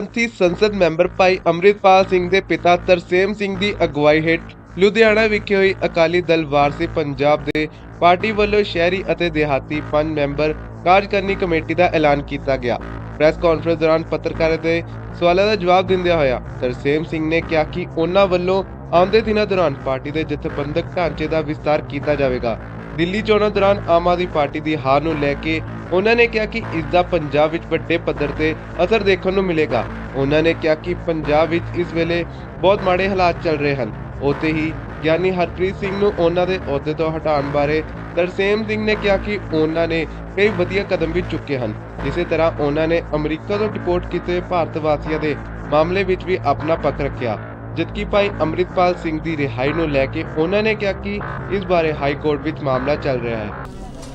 ਪੰਥੀ ਸੰਸਦ ਮੈਂਬਰ ਭਾਈ ਅੰਮ੍ਰਿਤਪਾਲ ਸਿੰਘ ਦੇ ਪਿਤਾ ਤਰਸੇਮ ਸਿੰਘ ਦੀ ਅਗਵਾਈ ਹੇਠ ਲੁਧਿਆਣਾ ਵਿਖੇ ਹੋਈ ਅਕਾਲੀ ਦਲ ਵਾਰਸੀ ਪੰਜਾਬ ਦੇ ਪਾਰਟੀ ਵੱਲੋਂ ਸ਼ਹਿਰੀ ਅਤੇ ਦਿਹਾਤੀ ਪੰਜ ਮੈਂਬਰ ਕਾਰਜਕਾਰਨੀ ਕਮੇਟੀ ਦਾ ਐਲਾਨ ਕੀਤਾ ਗਿਆ। ਪ੍ਰੈਸ ਕਾਨਫਰੰਸ ਦੌਰਾਨ ਪੱਤਰਕਾਰਾਂ ਦੇ ਸਵਾਲਾਂ ਦਾ ਜਵਾਬ ਦਿੰਦਿਆਂ ਹੋਇਆ ਤਰਸੇਮ ਸਿੰਘ ਨੇ ਕਿਹਾ ਕਿ ਉਹਨਾਂ ਵੱਲੋਂ ਆਉਂਦੇ ਦਿਨਾਂ ਦੌਰਾਨ ਪਾਰਟੀ ਦੇ ਜਥੇਬੰਦਕ ਢਾਂਚੇ ਦਾ ਵਿਸਤਾਰ ਕੀਤਾ ਜਾਵੇਗਾ। ਦਿੱਲੀ ਚੋਣਾਂ ਦੌਰਾਨ ਆਮ ਆਦਮੀ ਪਾਰਟੀ ਦੀ ਹਾਰ ਨੂੰ ਲੈ ਕੇ ਉਹਨਾਂ ਨੇ ਕਿਹਾ ਕਿ ਇਸ ਦਾ ਪੰਜਾਬ ਵਿੱਚ ਵੱਡੇ ਪੱਧਰ ਤੇ ਅਸਰ ਦੇਖਣ ਨੂੰ ਮਿਲੇਗਾ। ਉਹਨਾਂ ਨੇ ਕਿਹਾ ਕਿ ਪੰਜਾਬ ਵਿੱਚ ਇਸ ਵੇਲੇ ਬਹੁਤ ਮਾੜੇ ਹਾਲਾਤ ਚੱਲ ਰਹੇ ਹਨ। ਉੱਥੇ ਹੀ ਗਿਆਨੀ ਹਰਪ੍ਰੀਤ ਸਿੰਘ ਨੂੰ ਉਹਨਾਂ ਦੇ ਅਹੁਦੇ ਤੋਂ ਹਟਾਉਣ ਬਾਰੇ ਤਰਸੇਮ ਸਿੰਘ ਨੇ ਕਿਹਾ ਕਿ ਉਹਨਾਂ ਨੇ ਕਈ ਵਧੀਆ ਕਦਮ ਵੀ ਚੁੱਕੇ ਹਨ। ਇਸੇ ਤਰ੍ਹਾਂ ਉਹਨਾਂ ਨੇ ਅਮਰੀਕਾ ਤੋਂ ਡਿਪੋਰਟ ਕੀਤੇ ਭਾਰਤ ਵਾਸੀਆਂ ਦੇ ਮਾਮਲੇ ਵਿੱਚ ਵੀ ਆਪਣਾ ਪੱਖ ਰੱਖਿਆ। ਜਦਕਿ ਭਾਈ ਅੰਮ੍ਰਿਤਪਾਲ ਸਿੰਘ ਦੀ ਰਿਹਾਈ ਨੂੰ ਲੈ ਕੇ ਉਹਨਾਂ ਨੇ ਕਿਹਾ ਕਿ ਇਸ ਬਾਰੇ ਹਾਈ ਕੋਰਟ ਵਿੱਚ ਮਾਮਲਾ ਚੱਲ ਰਿਹਾ ਹੈ।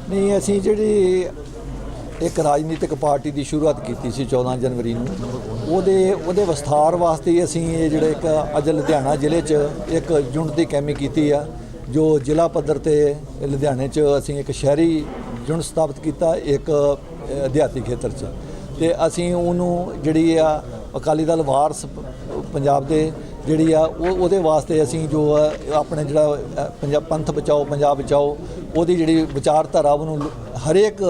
ਨਹੀਂ, ਅਸੀਂ ਜਿਹੜੀ ਇੱਕ ਰਾਜਨੀਤਿਕ ਪਾਰਟੀ ਦੀ ਸ਼ੁਰੂਆਤ ਕੀਤੀ ਸੀ 14 ਜਨਵਰੀ ਨੂੰ, ਉਹਦੇ ਉਹਦੇ ਵਿਸਥਾਰ ਵਾਸਤੇ ਅਸੀਂ ਇਹ ਜਿਹੜੇ ਇੱਕ ਅੱਜ ਲੁਧਿਆਣਾ ਜ਼ਿਲ੍ਹੇ 'ਚ ਇੱਕ ਯੂਨਿਟ ਦੀ ਕੈਮੀ ਕੀਤੀ ਆ, ਜੋ ਜ਼ਿਲ੍ਹਾ ਪੱਧਰ ਤੇ ਲੁਧਿਆਣੇ 'ਚ ਅਸੀਂ ਇੱਕ ਸ਼ਹਿਰੀ ਯੂਨਿਟ ਸਥਾਪਿਤ ਕੀਤਾ, ਇੱਕ ਅਧਿਆਤੀ ਖੇਤਰ 'ਚ। ਤੇ ਅਸੀਂ ਉਹਨੂੰ ਜਿਹੜੀ ਆ ਅਕਾਲੀ ਦਲ ਵਾਰਸ ਪੰਜਾਬ ਦੇ ਜਿਹੜੀ ਆ ਉਹ ਉਹਦੇ ਵਾਸਤੇ ਅਸੀਂ ਜੋ ਆ, ਆਪਣੇ ਜਿਹੜਾ ਅ, ਪੰਜਾਬ ਪੰਥ ਬਚਾਓ ਪੰਜਾਬ ਬਚਾਓ ਉਹਦੀ ਜਿਹੜੀ ਵਿਚਾਰਧਾਰਾ ਉਹਨੂੰ ਹਰੇਕ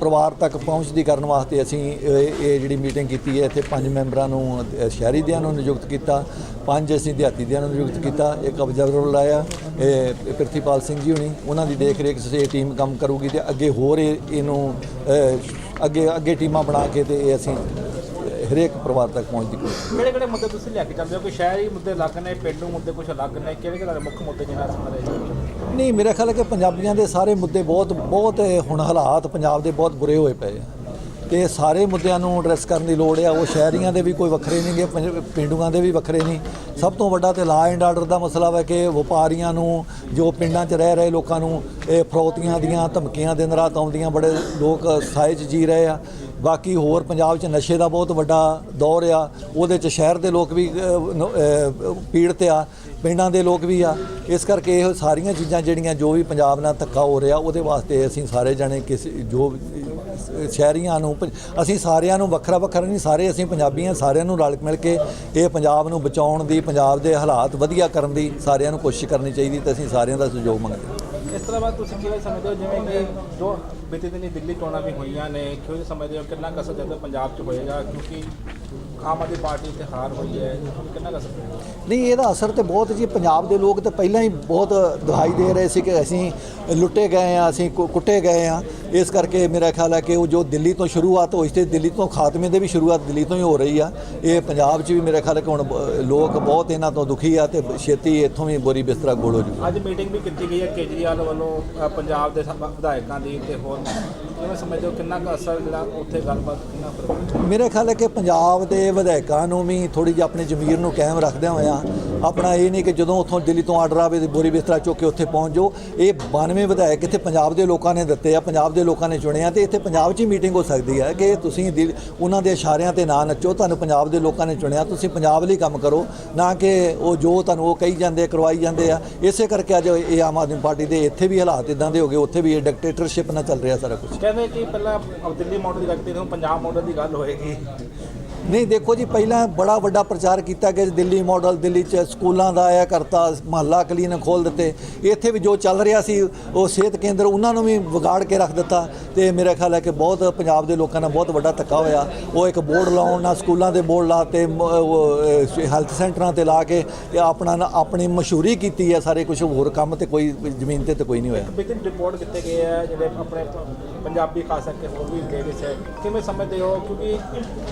ਪਰਿਵਾਰ ਤੱਕ ਪਹੁੰਚਦੀ ਕਰਨ ਵਾਸਤੇ ਅਸੀਂ ਇਹ ਜਿਹੜੀ ਮੀਟਿੰਗ ਕੀਤੀ ਹੈ ਇੱਥੇ ਪੰਜ ਮੈਂਬਰਾਂ ਨੂੰ ਅ, ਸ਼ਹਿਰੀ ਦਿਆਂ ਨੂੰ ਨਿਯੁਕਤ ਕੀਤਾ ਪੰਜ ਅਸੀਂ ਦਿਹਾਤੀ ਦਿਆਂ ਨੂੰ ਨਿਯੁਕਤ ਕੀਤਾ ਇੱਕ ਅਬਜ਼ਰਵਰ ਲਾਇਆ ਇਹ ਪ੍ਰਿਥੀਪਾਲ ਸਿੰਘ ਜੀ ਹੁਣੀ ਉਹਨਾਂ ਦੀ ਦੇਖ ਰੇਖ 'ਚ ਇਹ ਟੀਮ ਕੰਮ ਕਰੂਗੀ ਤੇ ਅੱਗੇ ਹੋਰ ਇਹ ਇਹਨੂੰ ਅੱਗੇ ਅੱਗੇ ਟੀਮਾਂ ਬਣਾ ਕੇ ਤੇ ਇਹ ਅਸੀਂ ਹਰੇਕ ਪਰਿਵਾਰ ਤੱਕ ਪਹੁੰਚ ਦੀ ਕੋਸ਼ਿਸ਼ ਕਿਹੜੇ ਕਿਹੜੇ ਮੁੱਦੇ ਤੁਸੀਂ ਲੈ ਕੇ ਚੱਲਦੇ ਹੋ? ਕਿ ਸ਼ਹਿਰੀ ਮੁੱਦੇ ਅਲੱਗ ਨੇ ਪਿੰਡੂ ਮੁੱਦੇ ਕੁਝ ਅਲੱਗ ਨੇ? ਕਿਹੜੇ ਕਿਹੜੇ ਮੁੱਖ ਮੁੱਦੇ ਜਿਹਨਾਂ ਸੰਬੰਧੇ ਨਹੀਂ ਮੇਰਾ ਖਿਆਲ ਹੈ ਕਿ ਪੰਜਾਬੀਆਂ ਦੇ ਸਾਰੇ ਮੁੱਦੇ ਬਹੁਤ ਬਹੁਤ ਹੁਣ ਹਾਲਾਤ ਪੰਜਾਬ ਦੇ ਬਹੁਤ ਬੁਰੇ ਹੋਏ ਪਏ ਆ। ਤੇ ਸਾਰੇ ਮੁੱਦਿਆਂ ਨੂੰ ਐਡਰੈਸ ਕਰਨ ਦੀ ਲੋੜ ਆ। ਉਹ ਸ਼ਹਿਰੀਆਂ ਦੇ ਵੀ ਕੋਈ ਵੱਖਰੇ ਨਹੀਂਗੇ ਪੰਜ- ਪਿੰਡੂਆਂ ਦੇ ਵੀ ਵੱਖਰੇ ਨਹੀਂ। ਸਭ ਤੋਂ ਵੱਡਾ ਤੇ ਲਾ ਐਂਡ ਆਰਡਰ ਦਾ ਮਸਲਾ ਵਾ ਕਿ ਵਪਾਰੀਆਂ ਨੂੰ ਜੋ ਪਿੰਡਾਂ 'ਚ ਰਹਿ ਰਹੇ ਲੋਕਾਂ ਨੂੰ ਇਹ ਫਰੌਤੀਆਂ ਦੀਆਂ ਧਮਕੀਆਂ ਦਿਨ ਰਾਤ ਆਉਂਦੀਆਂ ਬੜੇ ਲੋਕ 'ਚ ਜੀ ਰਹੇ ਆ। ਬਾਕੀ ਹੋਰ ਪੰਜਾਬ 'ਚ ਨਸ਼ੇ ਦਾ ਬਹੁਤ ਵੱਡਾ ਦੌਰ ਆ, ਉਹਦੇ 'ਚ ਸ਼ਹਿਰ ਦੇ ਲੋਕ ਵੀ ਪੀੜਤ ਆ, ਪਿੰਡਾਂ ਦੇ ਲੋਕ ਵੀ ਆ। ਇਸ ਕਰਕੇ ਇਹ ਸਾਰੀਆਂ ਚੀਜ਼ਾਂ ਜਿਹੜੀਆਂ ਜੋ ਵੀ ਪੰਜਾਬ ਨਾਲ ਧੱਕਾ ਹੋ ਰਿਹਾ, ਉਹਦੇ ਵਾਸਤੇ ਅਸੀਂ ਸਾਰੇ ਜਣੇ ਕਿਸੇ, ਜੋ ਸ਼ਹਿਰੀਆਂ ਨੂੰ ਪ- ਅਸੀਂ ਸਾਰਿਆਂ ਨੂੰ ਵੱਖਰਾ ਵੱਖਰਾ ਨਹੀਂ, ਸਾਰੇ ਅਸੀਂ ਪੰਜਾਬੀ ਹਾਂ ਸਾਰਿਆਂ ਨੂੰ ਰਲ ਮਿਲ ਕੇ ਇਹ ਪੰਜਾਬ ਨੂੰ ਬਚਾਉਣ ਦੀ, ਪੰਜਾਬ ਦੇ ਹਾਲਾਤ ਵਧੀਆ ਕਰਨ ਦੀ ਸਾਰਿਆਂ ਨੂੰ ਕੋਸ਼ਿਸ਼ ਕਰਨੀ ਚਾਹੀਦੀ ਤੇ ਅਸੀਂ ਸਾਰਿਆਂ ਦਾ ਸਹਿਯੋਗ ਮੰਗਦੇ ਇਸ ਤਰ੍ਹਾਂ ਬਾਅਦ ਤੁਸੀਂ ਕਿਵੇਂ ਸਮਝਦੇ ਹੋ? ਜਿਵੇਂ ਕਿ ਜੋ ਬੀਤੇ ਦਿਨੀ ਦਿੱਲੀ ਚੋਣਾਂ ਵੀ ਹੋਈਆਂ ਨੇ ਕਿਉਂ ਸਮਝਦੇ ਹੋ? ਕਿੰਨਾ ਕਸਰ ਜਦੋਂ ਪੰਜਾਬ 'ਚ ਹੋਏਗਾ? ਕਿਉਂਕਿ ਆਮ ਆਦਮੀ ਪਾਰਟੀ ਤੇ ਹਾਰ ਹੋਈ ਹੈ ਕਿੰਨਾ ਕਸਰ ਨਹੀਂ ਇਹਦਾ ਅਸਰ ਤੇ ਬਹੁਤ ਜੀ ਪੰਜਾਬ ਦੇ ਲੋਕ ਤਾਂ ਪਹਿਲਾਂ ਹੀ ਬਹੁਤ ਦਿਖਾਈ ਦੇ ਰਹੇ ਸੀ ਕਿ ਅਸੀਂ ਲੁੱਟੇ ਗਏ ਆ ਅਸੀਂ ਕੁੱਟੇ ਗਏ ਆ ਇਸ ਕਰਕੇ ਮੇਰਾ ਖਿਆਲ ਹੈ ਕਿ ਉਹ ਜੋ ਦਿੱਲੀ ਤੋਂ ਸ਼ੁਰੂਆਤ ਹੋਈ ਸੀ ਦਿੱਲੀ ਤੋਂ ਖਾਤਮੇ ਦੇ ਵੀ ਸ਼ੁਰੂਆਤ ਦਿੱਲੀ ਤੋਂ ਹੀ ਹੋ ਰਹੀ ਆ। ਇਹ ਪੰਜਾਬ 'ਚ ਵੀ ਮੇਰਾ ਖਿਆਲ ਹੈ ਕਿ ਹੁਣ ਲੋਕ ਬਹੁਤ ਇਹਨਾਂ ਤੋਂ ਦੁਖੀ ਆ ਤੇ ਛੇਤੀ ਇੱਥੋਂ ਵੀ ਬੋਰੀ ਬਿਸਤਰਾ ਗੋਲ ਹੋ ਜੂ ਅੱਜ ਮੀਟਿੰਗ ਵੀ ਕੀਤੀ ਗਈ ਹੈ ਕੇਜਰੀਵਾਲ ਵੱਲੋਂ ਅ, ਪੰਜਾਬ ਦੇ ਸਭ ਵਿਧਾਇਕਾਂ ਦੀ ਤੇ ਹੋਰ ਕਿਵੇਂ ਸਮਝਦੇ ਹੋ? ਕਿੰਨਾ ਕੁ ਅਸਰ ਜਿਹੜਾ ਉੱਥੇ ਗੱਲਬਾਤ ਕਿੰਨਾ ਫ਼ਰਕ? ਮੇਰਾ ਖਿਆਲ ਹੈ ਕਿ ਪੰਜਾਬ ਦੇ ਵਿਧਾਇਕਾਂ ਨੂੰ ਵੀ ਥੋੜੀ ਜਿਹੀ ਆਪਣੀ ਜ਼ਮੀਰ ਨੂੰ ਕਾਇਮ ਰੱਖਦਿਆਂ ਹੋਇਆਂ ਆਪਣਾ ਇਹ ਨਹੀਂ ਕਿ ਜਦੋਂ ਉੱਥੋਂ ਦਿੱਲੀ ਤੋਂ ਆਰਡਰ ਆਵੇ ਤੇ ਬੋਰੀ ਬਿਸਤਰਾ ਚੁੱਕ ਕੇ ਉੱਥੇ ਪਹੁੰਚ ਜਾਓ। ਇਹ 92 ਵਿਧਾਇਕ ਇੱਥੇ ਪੰਜਾਬ ਦੇ ਲੋਕਾਂ ਨੇ ਦਿੱਤੇ ਆ ਪੰਜਾਬ ਦੇ ਲੋਕਾਂ ਨੇ ਚੁਣੇ ਆ ਤੇ ਇੱਥੇ ਪੰਜਾਬ 'ਚ ਹੀ ਮੀਟਿੰਗ ਹੋ ਸਕਦੀ ਹੈ ਕਿ ਤੁਸੀਂ ਦਿਲ- ਉਹਨਾਂ ਦੇ ਇਸ਼ਾਰਿਆਂ ਤੇ ਨਾ ਨੱਚੋ ਤੁਹਾਨੂੰ ਪੰਜਾਬ ਦੇ ਲੋਕਾਂ ਨੇ ਚੁਣਿਆ ਤੁਸੀਂ ਪੰਜਾਬ ਲਈ ਕੰਮ ਕਰੋ ਨਾ ਕਿ ਉਹ ਜੋ ਤੁਹਾਨੂੰ ਉਹ ਕਹੀ ਜਾਂਦੇ ਆ, ਕਰਵਾਈ ਜਾਂਦੇ ਆ। ਇਸੇ ਕਰਕੇ ਅੱਜ ਇਹ ਆਮ ਆਦਮੀ ਪਾਰਟੀ ਦੇ ਇੱਥੇ ਵੀ ਹਾਲਾਤ ਇਦਾਂ ਦੇ ਹੋ ਗਏ ਉੱਥੇ ਵੀ ਇਹ ਡਿਕਟੇਟਰਸ਼ਿਪ ਨਾਲ ਚੱਲ ਰਿਹਾ ਸਾਰਾ ਕੁਝ ਕਹਿੰਦੇ ਕਿ ਪਹਿਲਾਂ ਦਿੱਲੀ ਮਾਡਲ ਦੀ ਗੱਲ ਕੀਤੀ ਹੁਣ ਪੰਜਾਬ ਮਾਡਲ ਦੀ ਗੱਲ ਹੋਏਗੀ। ਨਹੀਂ, ਦੇਖੋ ਜੀ, ਪਹਿਲਾਂ ਬੜਾ ਵੱਡਾ ਪ੍ਰਚਾਰ ਕੀਤਾ ਗਿਆ ਦਿੱਲੀ ਮਾਡਲ ਦਿੱਲੀ ਚ ਸਕੂਲਾਂ ਦਾ ਆਇਆ ਕਰਤਾ, ਮਹੱਲਾ ਕਲੀਨਿਕ ਖੋਲ ਦਿੱਤੇ। ਇੱਥੇ ਵੀ ਜੋ ਚੱਲ ਰਿਹਾ ਸੀ, ਉਹ ਸਿਹਤ ਕੇਂਦਰ ਉਹਨਾਂ ਨੂੰ ਵੀ ਵਿਗਾੜ ਕੇ ਰੱਖ ਦਿੱਤਾ ਤੇ ਮੇਰਾ ਖਿਆਲ ਹੈ ਕਿ ਬਹੁਤ ਪੰਜਾਬ ਦੇ ਲੋਕਾਂ ਨਾਲ ਬਹੁਤ ਵੱਡਾ ਧੱਕਾ ਹੋਇਆ। ਉਹ ਇੱਕ ਬੋਰਡ ਲਾਉਣ ਨਾਲ ਸਕੂਲਾਂ ਦੇ ਬੋਰਡ ਲਾਤੇ ਹੈਲਥ ਸੈਂਟਰਾਂ ਤੇ ਲਾ ਕੇ ਇਹ ਆਪਣਾ ਆਪਣੀ ਮਸ਼ਹੂਰੀ ਕੀਤੀ ਹੈ, ਸਾਰੇ ਕੁਝ ਹੋਰ ਕੰਮ ਤੇ ਕੋਈ ਜ਼ਮੀਨ ਤੇ ਤੇ ਕੋਈ ਨਹੀਂ ਹੋਇਆ। ਵਿਦਿਨ ਰਿਪੋਰਟ ਕੀਤੇ ਗਏ ਆ, ਜਿਹੜੇ ਆਪਣੇ ਪੰਜਾਬੀ ਖਾਸ ਕਰਕੇ ਹੋਰ ਵੀ ਗਏ ਸੀ ਕਿਵੇਂ ਸਮਝਦੇ ਹੋ? ਕਿਉਂਕਿ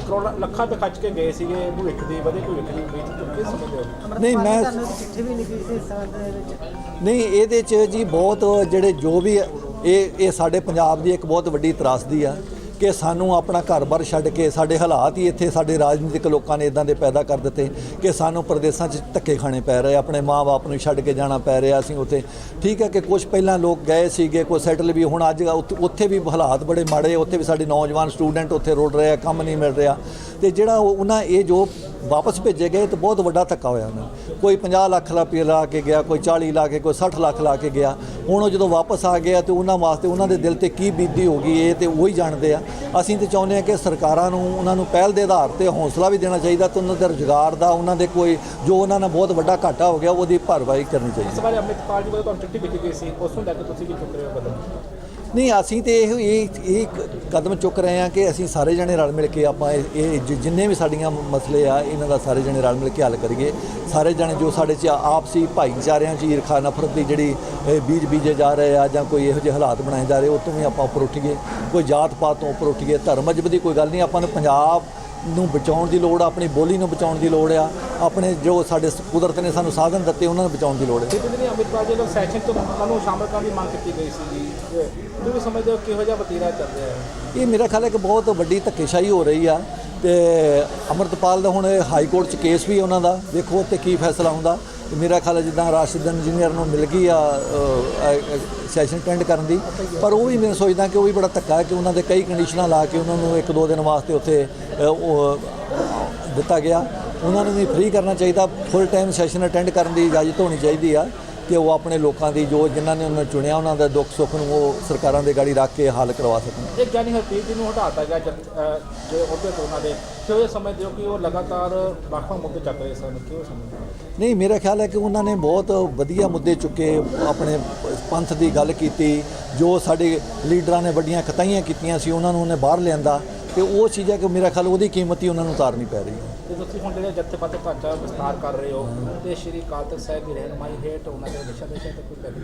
ਕਰੋੜਾਂ ਲੱਖਾਂ ਰੁਪਏ ਖਰਚ ਕੇ ਗਏ ਸੀਗੇ ਭਵਿੱਖ ਦੀ ਵਧੇ ਭਵਿੱਖ ਦੀ ਉਮੀਦ ਤੋਂ ਕਿਵੇਂ ਸਮਝਦੇ ਹੋ? ਨਹੀਂ ਮੈਂ ਤੁਹਾਨੂੰ ਚਿੱਠੀ ਵੀ ਲਿਖੀ ਸੀ ਇਸ ਸੰਬੰਧ ਦੇ ਵਿੱਚ। ਨਹੀਂ ਇਹਦੇ ਚ ਜੀ ਬਹੁਤ ਜਿਹੜੇ ਜੋ ਵੀ ਇਹ ਇਹ ਸਾਡੇ ਪੰਜਾਬ ਦੀ ਇੱਕ ਬਹੁਤ ਵੱਡੀ ਤਰਾਸਦੀ ਆ। ਕਿ ਸਾਨੂੰ ਆਪਣਾ ਘਰ-ਬਾਰ ਛੱਡ ਕੇ ਸਾਡੇ ਹਾਲਾਤ ਹੀ ਇੱਥੇ ਸਾਡੇ ਰਾਜਨੀਤਿਕ ਲੋਕਾਂ ਨੇ ਇਦਾਂ ਦੇ ਪੈਦਾ ਕਰ ਦਿੱਤੇ ਕਿ ਸਾਨੂੰ ਪ੍ਰਦੇਸ਼ਾਂ 'ਚ ਧੱਕੇ ਖਾਣੇ ਪੈ ਰਹੇ, ਆਪਣੇ ਮਾਂ-ਬਾਪ ਨੂੰ ਛੱਡ ਕੇ ਜਾਣਾ ਪੈ ਰਿਹਾ ਅਸੀਂ ਉੱਥੇ। ਠੀਕ ਹੈ ਕਿ ਕੁਝ ਪਹਿਲਾਂ ਲੋਕ ਗਏ ਸੀਗੇ ਕੋਈ ਸੈਟਲ ਵੀ, ਹੁਣ ਅੱਜ ਉੱਥੇ- ਉੱਥੇ ਵੀ ਹਾਲਾਤ ਬੜੇ ਮਾੜੇ, ਉੱਥੇ ਵੀ ਸਾਡੇ ਨੌਜਵਾਨ ਸਟੂਡੈਂਟ ਉੱਥੇ ਰੁਲ ਰਹੇ ਆ, ਕੰਮ ਨਹੀਂ ਮਿਲ ਰਿਹਾ। ਤੇ ਜਿਹੜਾ ਉਹ- ਉਹਨਾਂ ਇਹ ਜੋ ਵਾਪਸ ਭੇਜੇ ਗਏ, ਤਾਂ ਬਹੁਤ ਵੱਡਾ ਧੱਕਾ ਹੋਇਆ ਉਹਨਾਂ ਨੂੰ। ਕੋਈ 50 ਲੱਖ ਰੁਪਏ ਲਾ ਕੇ ਗਿਆ, ਕੋਈ 40 ਲਾ ਕੇ, ਕੋਈ 60 ਲੱਖ ਲਾ ਕੇ ਗਿਆ। ਹੁਣ ਉਹ ਜਦੋਂ ਵਾਪਸ ਆ ਗਿਆ, ਤੇ ਉਹਨਾਂ ਵਾਸਤੇ ਉਹਨਾਂ ਦੇ ਦਿਲ ਤੇ ਕੀ ਬੀਤੀ ਹੋਗੀ ਇਹ ਤੇ ਉਹੀ ਜਾਣਦੇ ਆ। ਅਸੀਂ ਤੇ ਚਾਹੁੰਦੇ ਹਾਂ ਕਿ ਸਰਕਾਰਾਂ ਨੂੰ, ਉਹਨਾਂ ਨੂੰ ਪਹਿਲ ਦੇ ਆਧਾਰ ਤੇ ਹੌਸਲਾ ਵੀ ਦੇਣਾ ਚਾਹੀਦਾ ਤੇ ਉਹਨਾਂ ਦੇ ਰੁਜ਼ਗਾਰ ਦਾ, ਉਹਨਾਂ ਦੇ ਕੋਈ, ਜੋ ਉਹਨਾਂ ਨਾਲ ਬਹੁਤ ਵੱਡਾ ਘਾਟਾ ਹੋ ਗਿਆ, ਉਹਦੀ ਭਰਵਾਈ ਕਰਨੀ ਚਾਹੀਦੀ ਇਸ ਬਾਰੇ ਅੰਮ੍ਰਿਤਪਾਲ ਜੀ ਵੱਲੋਂ ਤੁਹਾਨੂੰ ਚਿੱਠੀ ਲਿਖੀ ਗਈ ਸੀ, ਉਸ ਨੂੰ ਲੈ ਕੇ ਤੁਸੀਂ ਕੀ ਚੁੱਕ ਰਹੇ ਹੋ? ਕਦਮ ਨਹੀਂ, ਅਸੀਂ ਤੇ ਇਹ ਇਹ ਇਹ ਕਦਮ ਚੁੱਕ ਰਹੇ ਹਾਂ ਕਿ ਅਸੀਂ ਸਾਰੇ ਜਣੇ ਰਲ ਮਿਲ ਕੇ ਆਪਾਂ ਇਹ ਇਹ ਜਿੰਨੇ ਵੀ ਸਾਡੀਆਂ ਮਸਲੇ ਆ, ਇਹਨਾਂ ਦਾ ਸਾਰੇ ਜਣੇ ਰਲ ਮਿਲ ਕੇ ਹੱਲ ਕਰੀਏ। ਸਾਰੇ ਜਣੇ ਜੋ ਸਾਡੇ 'ਚ ਆਪਸੀ ਭਾਈਚਾਰਿਆਂ 'ਚ ਈਰਖਾ, ਨਫ਼ਰਤ ਦੀ ਜਿਹੜੀ ਬੀਜ ਬੀਜੇ ਜਾ ਰਹੇ ਆ ਜਾਂ ਕੋਈ ਇਹੋ ਜਿਹੇ ਹਾਲਾਤ ਬਣਾਏ ਜਾ ਰਹੇ, ਉਹ ਤੋਂ ਵੀ ਆਪਾਂ ਉੱਪਰ ਉੱਠੀਏ ਕੋਈ ਜਾਤ ਪਾਤ ਤੋਂ ਉੱਪਰ ਉੱਠੀਏ ਧਰਮ ਅਜਬ ਦੀ ਕੋਈ ਗੱਲ ਨਹੀਂ, ਆਪਾਂ ਨੂੰ ਪੰਜਾਬ ਨੂੰ ਬਚਾਉਣ ਦੀ ਲੋੜ ਆ ਆਪਣੀ ਬੋਲੀ ਨੂੰ ਬਚਾਉਣ ਦੀ ਲੋੜ ਆ ਆਪਣੇ ਜੋ ਸਾਡੇ ਕੁਦਰਤ ਨੇ ਸਾਨੂੰ ਸਾਧਨ ਦਿੱਤੇ ਉਹਨਾਂ ਨੂੰ ਬਚਾਉਣ ਦੀ ਲੋੜ ਹੈ ਜਿੱਦ ਨੇ ਅੰਮ੍ਰਿਤਪਾਲ ਜੀ ਨੂੰ ਸੈਸ਼ਨ ਤੋਂ ਨੂੰ ਸ਼ਾਮਲ ਕਰਨ ਦੀ ਮੰਗ ਕੀਤੀ ਗਈ ਸੀ ਜੀ ਤੁਸੀਂ ਸਮਝਦੇ ਹੋ ਕਿਹੋ ਜਿਹਾ ਵਤੀਰਾ ਚੱਲ ਰਿਹਾ ਹੈ? ਇਹ ਮੇਰਾ ਖਿਆਲ ਹੈ ਕਿ ਬਹੁਤ ਵੱਡੀ ਧੱਕੇਸ਼ਾਹੀ ਹੋ ਰਹੀ ਆ ਤੇ ਅਮਰਤਪਾਲ ਦਾ ਹੁਣ ਹਾਈ ਕੋਰਟ 'ਚ ਕੇਸ ਵੀ ਉਹਨਾਂ ਦਾ ਦੇਖੋ ਉੱਤੇ ਕੀ ਫੈਸਲਾ ਹੁੰਦਾ। ਤੇ ਮੇਰਾ ਖਿਆਲ ਹੈ ਜਿੱਦਾਂ ਰਾਸ਼ਦ ਇੰਜੀਨੀਅਰ ਨੂੰ ਮਿਲ ਗਈ ਆ ਸੈਸ਼ਨ ਅਟੈਂਡ ਕਰਨ ਦੀ, ਪਰ ਉਹ ਵੀ ਮੈਂ ਸੋਚਦਾ ਕਿ ਉਹ ਵੀ ਬੜਾ ਧੱਕਾ ਹੈ ਕਿ ਉਹਨਾਂ ਦੇ ਕਈ ਕੰਡੀਸ਼ਨਾਂ ਲਾ ਕੇ ਉਹਨਾਂ ਨੂੰ ਇੱਕ ਦੋ ਦਿਨ ਵਾਸਤੇ ਉੱਥੇ ਦਿੱਤਾ ਗਿਆ। ਉਹਨਾਂ ਨੂੰ ਵੀ ਫ੍ਰੀ ਕਰਨਾ ਚਾਹੀਦਾ ਫੁੱਲ ਟਾਈਮ ਸੈਸ਼ਨ ਅਟੈਂਡ ਕਰਨ ਦੀ ਇਜਾਜ਼ਤ ਹੋਣੀ ਚਾਹੀਦੀ ਆ। ਕਿ ਉਹ ਆਪਣੇ ਲੋਕਾਂ ਦੀ ਜੋ ਜਿਨ੍ਹਾਂ ਨੇ ਉਹਨਾਂ ਨੂੰ ਚੁਣਿਆ ਉਹਨਾਂ ਦਾ ਦੁੱਖ ਸੁੱਖ ਨੂੰ ਉਹ ਸਰਕਾਰਾਂ ਦੇ ਗਾੜੀ ਰੱਖ ਕੇ ਹੱਲ ਕਰਵਾ ਸਕਣ ਇਹ ਗਿਆਨੀ ਹਰਪ੍ਰੀਤ ਜੀ ਨੂੰ ਹਟਾਤਾ ਗਿਆ ਜੇ ਉਹਦੇ ਤੋਂ ਉਹਨਾਂ ਦੇ ਕਿਉਂ ਇਹ ਸਮਝਦੇ ਹੋ ਕਿ ਉਹ ਲਗਾਤਾਰ ਵੱਖ-ਵੱਖ ਮੁੱਦੇ ਚੱਕ ਰਹੇ ਸਨ ਕਿਉਂ ਸਮਝਦੇ? ਨਹੀਂ ਮੇਰਾ ਖਿਆਲ ਹੈ ਕਿ ਉਹਨਾਂ ਨੇ ਬਹੁਤ ਵਧੀਆ ਮੁੱਦੇ ਚੁੱਕੇ ਆਪਣੇ ਪੰਥ ਦੀ ਗੱਲ ਕੀਤੀ ਜੋ ਸਾਡੇ ਲੀਡਰਾਂ ਨੇ ਵੱਡੀਆਂ ਕਤਾਈਆਂ ਕੀਤੀਆਂ ਸੀ ਉਹਨਾਂ ਨੂੰ ਉਹਨੇ ਬਾਹਰ ਲਿਆਂਦਾ ਤੇ ਉਹ ਚੀਜ਼ ਹੈ ਕਿ ਮੇਰਾ ਖਿਆਲ ਉਹਦੀ ਕੀਮਤ ਹੀ ਉਹਨਾਂ ਨੂੰ ਉਤਾਰਨੀ ਪੈ ਰਹੀ ਹੈ ਤੇ ਤੁਸੀਂ ਹੁਣ ਜਿਹੜੇ ਜੱਥੇਬੰਦ ਢਾਂਚਾ ਵਿਸਤਾਰ ਕਰ ਰਹੇ ਹੋ, ਤੇ ਸ਼੍ਰੀ ਅਕਾਲ ਤਖਤ ਸਾਹਿਬ ਦੀ ਰਹਿਨਮਾਈ ਹੇਠ ਉਹਨਾਂ ਦੇ ਦਿਸ਼ਾ ਦੇਸ਼ਾਂ ਤੇ ਕੋਈ ਪੈਦਲ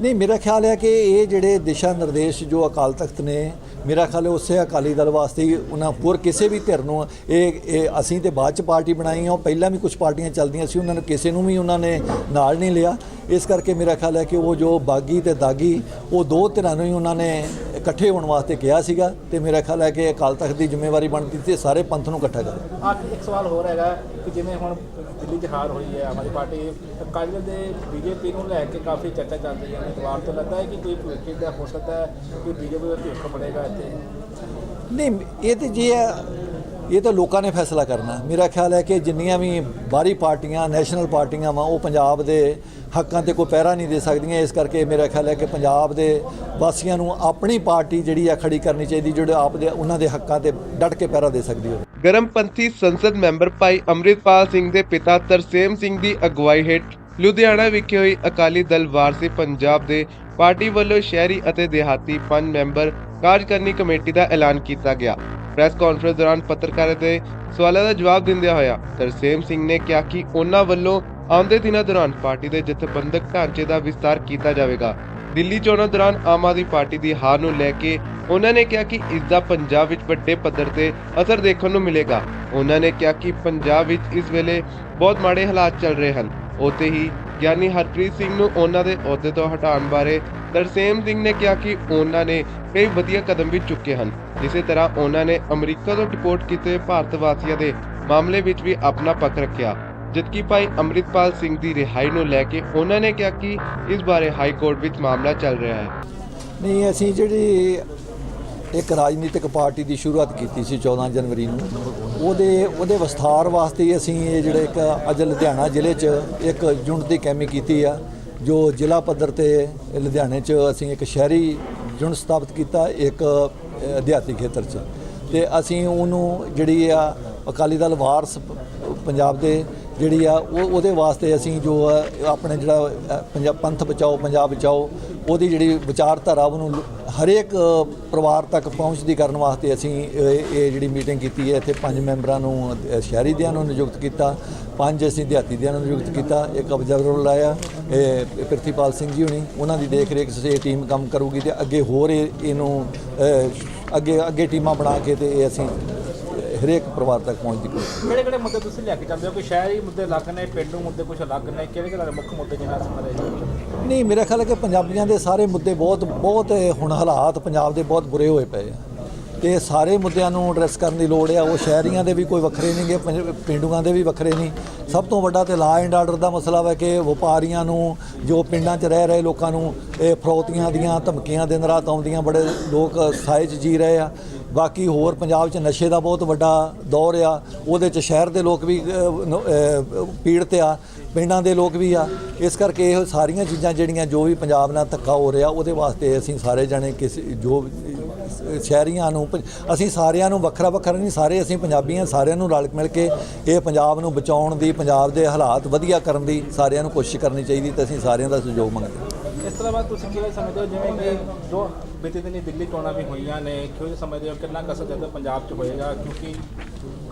ਨਹੀਂ, ਮੇਰਾ ਖਿਆਲ ਹੈ ਕਿ ਇਹ ਜਿਹੜੇ ਦਿਸ਼ਾ ਨਿਰਦੇਸ਼ ਜੋ ਅਕਾਲ ਤਖਤ ਨੇ ਮੇਰਾ ਖਿਆਲ ਉਸੇ ਅਕਾਲੀ ਦਲ ਵਾਸਤੇ ਉਹਨਾਂ ਹੋਰ ਕਿਸੇ ਵੀ ਧਿਰ ਨੂੰ ਇਹ ਇਹ ਅਸੀਂ ਤੇ ਬਾਅਦ ਚ ਪਾਰਟੀ ਬਣਾਈ ਆ, ਉਹ ਪਹਿਲਾਂ ਵੀ ਕੁਝ ਪਾਰਟੀਆਂ ਚੱਲਦੀਆਂ ਸੀ, ਉਹਨਾਂ ਨੂੰ ਕਿਸੇ ਨੂੰ ਵੀ ਉਹਨਾਂ ਨੇ ਨਾਲ ਨਹੀਂ ਲਿਆ। ਇਸ ਕਰਕੇ ਮੇਰਾ ਖਿਆਲ ਹੈ ਕਿ ਉਹ ਜੋ ਬਾਗੀ ਤੇ ਦਾਗੀ, ਉਹ ਦੋ ਧਿਰਾਂ ਨੂੰ ਹੀ ਉਹਨਾਂ ਨੇ ਇਕੱਠੇ ਹੋਣ ਵਾਸਤੇ ਕਿਹਾ ਸੀਗਾ ਤੇ ਮੇਰਾ ਖਿਆਲ ਹੈ ਕਿ ਅਕਾਲ ਤਖਤ ਦੀ ਜ਼ਿੰਮੇਵਾਰੀ ਬਣਦੀ ਤੇ ਸਾਰੇ ਪੰਥ ਨੂੰ ਇਕੱਠਾ ਕਰ। ਆਖਿਰ ਇੱਕ ਸਵਾਲ ਹੋਰ ਹੈਗਾ ਕਿ ਜਿਵੇਂ ਹੁਣ ਦਿੱਲੀ 'ਚ ਹਾਰ ਹੋਈ ਹੈ, ਆਮ ਆਦਮੀ ਪਾਰਟੀ, ਅਕਾਲੀ ਦਲ ਦੇ ਬੀਜੇਪੀ ਨੂੰ ਲੈ ਕੇ ਕਾਫੀ ਚਰਚਾ ਚੱਲ ਰਹੀ ਹੈ। ਇਤਵਾਰ ਤੋਂ ਲੱਗਦਾ ਹੈ ਕਿ ਕੋਈ ਭਵਿੱਖ ਦਾ ਹੋ ਸਕਦਾ ਹੈ ਕਿ ਬੀਜੇਪੀ ਦਾ ਭਵਿੱਖ ਬਣੇਗਾ? ਨਹੀਂ, ਇਹ ਤੇ ਜੇ ਇਹ ਤਾਂ ਲੋਕਾਂ ਨੇ ਫੈਸਲਾ ਕਰਨਾ। ਮੇਰਾ ਖਿਆਲ ਹੈ ਕਿ ਜਿੰਨੀਆਂ ਵੀ ਬਾਹਰੀ ਪਾਰਟੀਆਂ, ਨੈਸ਼ਨਲ ਪਾਰਟੀਆਂ ਵਾ, ਉਹ ਪੰਜਾਬ ਦੇ ਹੱਕਾਂ ਤੇ ਕੋਈ ਪਹਿਰਾ ਨਹੀਂ ਦੇ ਸਕਦੀਆਂ। ਇਸ ਕਰਕੇ ਮੇਰਾ ਖਿਆਲ ਹੈ ਕਿ ਪੰਜਾਬ ਦੇ ਵਾਸੀਆਂ ਨੂੰ ਆਪਣੀ ਪਾਰਟੀ ਜਿਹੜੀ ਆ ਖੜੀ ਕਰਨੀ ਚਾਹੀਦੀ, ਜਿਹੜੇ ਆਪ ਦੇ, ਉਹਨਾਂ ਦੇ ਹੱਕਾਂ ਤੇ ਡਟ ਕੇ ਪਹਿਰਾ ਦੇ ਸਕਦੀ ਹੋਵੇ। ਗਰਮਪੰਥੀ ਸੰਸਦ ਮੈਂਬਰ ਭਾਈ ਅੰਮ੍ਰਿਤਪਾਲ ਸਿੰਘ ਦੇ ਪਿਤਾ ਤਰਸੇਮ ਸਿੰਘ ਦੀ ਅਗਵਾਈ ਹੇਠ ਲੁਧਿਆਣਾ ਵਿਖੇ ਹੋਈ ਅਕਾਲੀ ਦਲ ਵਾਰਸੀ ਪੰਜਾਬ ਦੇ ਪਾਰਟੀ ਵੱਲੋਂ ਸ਼ਹਿਰੀ ਅਤੇ ਦਿਹਾਤੀ ਪੰਜ ਮੈਂਬਰ ਕਾਰਜਕਾਰਨੀ ਕਮੇਟੀ ਦਾ ਐਲਾਨ ਕੀਤਾ ਗਿਆ। ਪ੍ਰੈਸ ਕਾਨਫਰੰਸ ਦੌਰਾਨ ਪੱਤਰਕਾਰਾਂ ਦੇ ਸਵਾਲਾਂ ਦਾ ਜਵਾਬ ਦਿੰਦਿਆਂ ਹੋਇਆ ਤਰਸੇਮ ਸਿੰਘ ਨੇ ਕਿਹਾ ਕਿ ਉਹਨਾਂ ਵੱਲੋਂ ਆਉਂਦੇ ਦਿਨਾਂ ਦੌਰਾਨ ਪਾਰਟੀ ਦੇ ਜਥੇਬੰਦਕ ਢਾਂਚੇ ਦਾ ਵਿਸਤਾਰ ਕੀਤਾ ਜਾਵੇਗਾ। ਦਿੱਲੀ ਚੋਣਾਂ ਦੌਰਾਨ ਆਮ ਆਦਮੀ ਪਾਰਟੀ ਦੀ ਹਾਰ ਨੂੰ ਲੈ ਕੇ ਉਹਨਾਂ ਨੇ ਕਿਹਾ ਕਿ ਇਸ ਦਾ ਪੰਜਾਬ ਵਿੱਚ ਵੱਡੇ ਪੱਧਰ ਤੇ ਅਸਰ ਦੇਖਣ ਨੂੰ ਮਿਲੇਗਾ। ਉਹਨਾਂ ਨੇ ਕਿਹਾ ਕਿ ਪੰਜਾਬ ਵਿੱਚ ਇਸ ਵੇਲੇ ਬਹੁਤ ਮਾੜੇ ਹਾਲਾਤ ਚੱਲ ਰਹੇ ਹਨ। ਉੱਥੇ ਹੀ ਗਿਆਨੀ ਹਰਪ੍ਰੀਤ ਸਿੰਘ ਨੂੰ ਉਹਨਾਂ ਦੇ ਅਹੁਦੇ ਤੋਂ ਹਟਾਉਣ ਬਾਰੇ ਤਰਸੇਮ ਸਿੰਘ ਨੇ ਕਿਹਾ ਕਿ ਉਹਨਾਂ ਨੇ ਕਈ ਵਧੀਆ ਕਦਮ ਵੀ ਚੁੱਕੇ ਹਨ। ਇਸੇ ਤਰ੍ਹਾਂ ਉਹਨਾਂ ਨੇ ਅਮਰੀਕਾ ਤੋਂ ਡਿਪੋਰਟ ਕੀਤੇ ਭਾਰਤ ਵਾਸੀਆਂ ਦੇ ਮਾਮਲੇ ਵਿੱਚ ਵੀ ਆਪਣਾ ਪੱਖ ਰੱਖਿਆ। ਜਦਕਿ ਭਾਈ ਅੰਮ੍ਰਿਤਪਾਲ ਸਿੰਘ ਦੀ ਰਿਹਾਈ ਨੂੰ ਲੈ ਕੇ ਉਹਨਾਂ ਨੇ ਕਿਹਾ ਕਿ ਇਸ ਬਾਰੇ ਹਾਈ ਕੋਰਟ ਵਿੱਚ ਮਾਮਲਾ ਚੱਲ ਰਿਹਾ ਹੈ। ਨਹੀਂ, ਅਸੀਂ ਜਿਹੜੀ ਇੱਕ ਰਾਜਨੀਤਿਕ ਪਾਰਟੀ ਦੀ ਸ਼ੁਰੂਆਤ ਕੀਤੀ ਸੀ 14 ਜਨਵਰੀ ਨੂੰ। ਉਹਦੇ ਉਹਦੇ ਵਿਸਥਾਰ ਵਾਸਤੇ ਅਸੀਂ ਇਹ ਜਿਹੜੇ ਇੱਕ ਅੱਜ ਲੁਧਿਆਣਾ ਜ਼ਿਲ੍ਹੇ 'ਚ ਇੱਕ ਯੂਨਿਟ ਦੀ ਕੈਮੀ ਕੀਤੀ ਆ ਜੋ ਜ਼ਿਲ੍ਹਾ ਪੱਧਰ ਤੇ ਲੁਧਿਆਣੇ 'ਚ ਅਸੀਂ ਇੱਕ ਸ਼ਹਿਰੀ ਯੂਨਿਟ ਸਥਾਪਿਤ ਕੀਤਾ ਇੱਕ ਅ, ਅਧਿਆਤੀ ਖੇਤਰ 'ਚ। ਤੇ ਅਸੀਂ ਉਹਨੂੰ ਜਿਹੜੀ ਆ ਅਕਾਲੀ ਦਲ ਵਾਰਸ ਪੰਜਾਬ ਦੇ ਜਿਹੜੀ ਆ ਉਹ ਉਹਦੇ ਵਾਸਤੇ ਅਸੀਂ ਜੋ ਆਪਣੇ ਜਿਹੜਾ ਅ, ਪੰਜਾਬ ਪੰਥ ਬਚਾਓ ਪੰਜਾਬ ਬਚਾਓ ਉਹਦੀ ਜਿਹੜੀ ਵਿਚਾਰਧਾਰਾ ਉਹਨੂੰ ਹਰੇਕ ਪਰਿਵਾਰ ਤੱਕ ਪਹੁੰਚਦੀ ਕਰਨ ਵਾਸਤੇ ਅਸੀਂ ਇਹ ਜਿਹੜੀ ਮੀਟਿੰਗ ਕੀਤੀ ਹੈ ਇੱਥੇ ਪੰਜ ਮੈਂਬਰਾਂ ਨੂੰ ਅ, ਸ਼ਹਿਰੀ ਦਿਆਂ ਨੂੰ ਨਿਯੁਕਤ ਕੀਤਾ ਪੰਜ ਅਸੀਂ ਦਿਹਾਤੀ ਦਿਆਂ ਨੂੰ ਨਿਯੁਕਤ ਕੀਤਾ ਇੱਕ ਅਬਜ਼ਰਵਰ ਲਾਇਆ ਇਹ ਪ੍ਰਿਥੀਪਾਲ ਸਿੰਘ ਜੀ ਹੁਣੀ ਉਹਨਾਂ ਦੀ ਦੇਖ ਰੇਖ 'ਚ ਇਹ ਟੀਮ ਕੰਮ ਕਰੂਗੀ ਤੇ ਅੱਗੇ ਹੋਰ ਇਹ ਇਹਨੂੰ ਅੱਗੇ ਅੱਗੇ ਟੀਮਾਂ ਬਣਾ ਕੇ ਤੇ ਇਹ ਅਸੀਂ ਹਰੇਕ ਪਰਿਵਾਰ ਤੱਕ ਪਹੁੰਚ ਦੀ ਕੋਸ਼ਿਸ਼ ਕਿਹੜੇ ਕਿਹੜੇ ਮੁੱਦੇ ਤੁਸੀਂ ਲੈ ਕੇ ਚੱਲਦੇ ਹੋ? ਕੋਈ ਸ਼ਹਿਰੀ ਮੁੱਦੇ ਅਲੱਗ ਨੇ ਪਿੰਡੂ ਮੁੱਦੇ ਕੁਝ ਅਲੱਗ ਨੇ? ਕਿਹੜੇ ਕਿਹੜੇ ਮੁੱਖ ਮੁੱਦੇ ਜਿਨ੍ਹਾਂ ਸਮਰੇ ਨਹੀਂ ਮੇਰਾ ਖਿਆਲ ਹੈ ਕਿ ਪੰਜਾਬੀਆਂ ਦੇ ਸਾਰੇ ਮੁੱਦੇ ਬਹੁਤ ਬਹੁਤ ਹੁਣ ਹਾਲਾਤ ਪੰਜਾਬ ਦੇ ਬਹੁਤ ਬੁਰੇ ਹੋਏ ਪਏ ਆ। ਤੇ ਸਾਰੇ ਮੁੱਦਿਆਂ ਨੂੰ ਐਡਰੈਸ ਕਰਨ ਦੀ ਲੋੜ ਆ। ਉਹ ਸ਼ਹਿਰੀਆਂ ਦੇ ਵੀ ਕੋਈ ਵੱਖਰੇ ਨਹੀਂਗੇ ਪਿੰਡੂਆਂ ਦੇ ਵੀ ਵੱਖਰੇ ਨਹੀਂ। ਸਭ ਤੋਂ ਵੱਡਾ ਤੇ ਲਾ ਐਂਡ ਆਰਡਰ ਦਾ ਮਸਲਾ ਹੈ ਕਿ ਵਪਾਰੀਆਂ ਨੂੰ ਜੋ ਪਿੰਡਾਂ 'ਚ ਰਹਿ ਰਹੇ ਲੋਕਾਂ ਨੂੰ ਇਹ ਫਰੌਤੀਆਂ ਦੀਆਂ ਧਮਕੀਆਂ ਦਿਨ ਰਾਤ ਆਉਂਦੀਆਂ ਬੜੇ ਲੋਕ 'ਚ ਜੀ ਰਹੇ ਆ। ਬਾਕੀ ਹੋਰ ਪੰਜਾਬ 'ਚ ਨਸ਼ੇ ਦਾ ਬਹੁਤ ਵੱਡਾ ਦੌਰ ਆ। ਉਹਦੇ 'ਚ ਸ਼ਹਿਰ ਦੇ ਲੋਕ ਵੀ ਪੀੜਤ ਆ, ਪਿੰਡਾਂ ਦੇ ਲੋਕ ਵੀ ਆ। ਇਸ ਕਰਕੇ ਇਹ ਸਾਰੀਆਂ ਚੀਜ਼ਾਂ ਜਿਹੜੀਆਂ ਜੋ ਵੀ ਪੰਜਾਬ ਨਾਲ ਧੱਕਾ ਹੋ ਰਿਹਾ, ਉਹਦੇ ਵਾਸਤੇ ਅਸੀਂ ਸਾਰੇ ਜਾਣੇ ਕਿਸੇ, ਜੋ ਸ਼ਹਿਰੀਆਂ ਨੂੰ ਪ- ਅਸੀਂ ਸਾਰਿਆਂ ਨੂੰ ਵੱਖਰਾ ਵੱਖਰਾ ਨਹੀਂ, ਸਾਰੇ ਅਸੀਂ ਪੰਜਾਬੀਆਂ, ਸਾਰਿਆਂ ਨੂੰ ਰਲ ਮਿਲ ਕੇ ਇਹ ਪੰਜਾਬ ਨੂੰ ਬਚਾਉਣ ਦੀ, ਪੰਜਾਬ ਦੇ ਹਾਲਾਤ ਵਧੀਆ ਕਰਨ ਦੀ ਸਾਰਿਆਂ ਨੂੰ ਕੋਸ਼ਿਸ਼ ਕਰਨੀ ਚਾਹੀਦੀ ਤੇ ਅਸੀਂ ਸਾਰਿਆਂ ਦਾ ਸਹਿਯੋਗ ਮੰਗਦੇ ਇਸ ਤਰ੍ਹਾਂ ਬਾਅਦ ਤੁਸੀਂ ਕਿਵੇਂ ਸਮਝਦੇ ਹੋ? ਜਿਵੇਂ ਕਿ ਜੋ ਬੀਤੇ ਦਿਨੀ ਦਿੱਲੀ ਚੋਣਾਂ ਵੀ ਹੋਈਆਂ ਨੇ। ਕਿਉਂ ਸਮਝਦੇ ਹੋ? ਕਿੰਨਾ ਕਸਰ ਜਦੋਂ ਪੰਜਾਬ 'ਚ ਹੋਏਗਾ? ਕਿਉਂਕਿ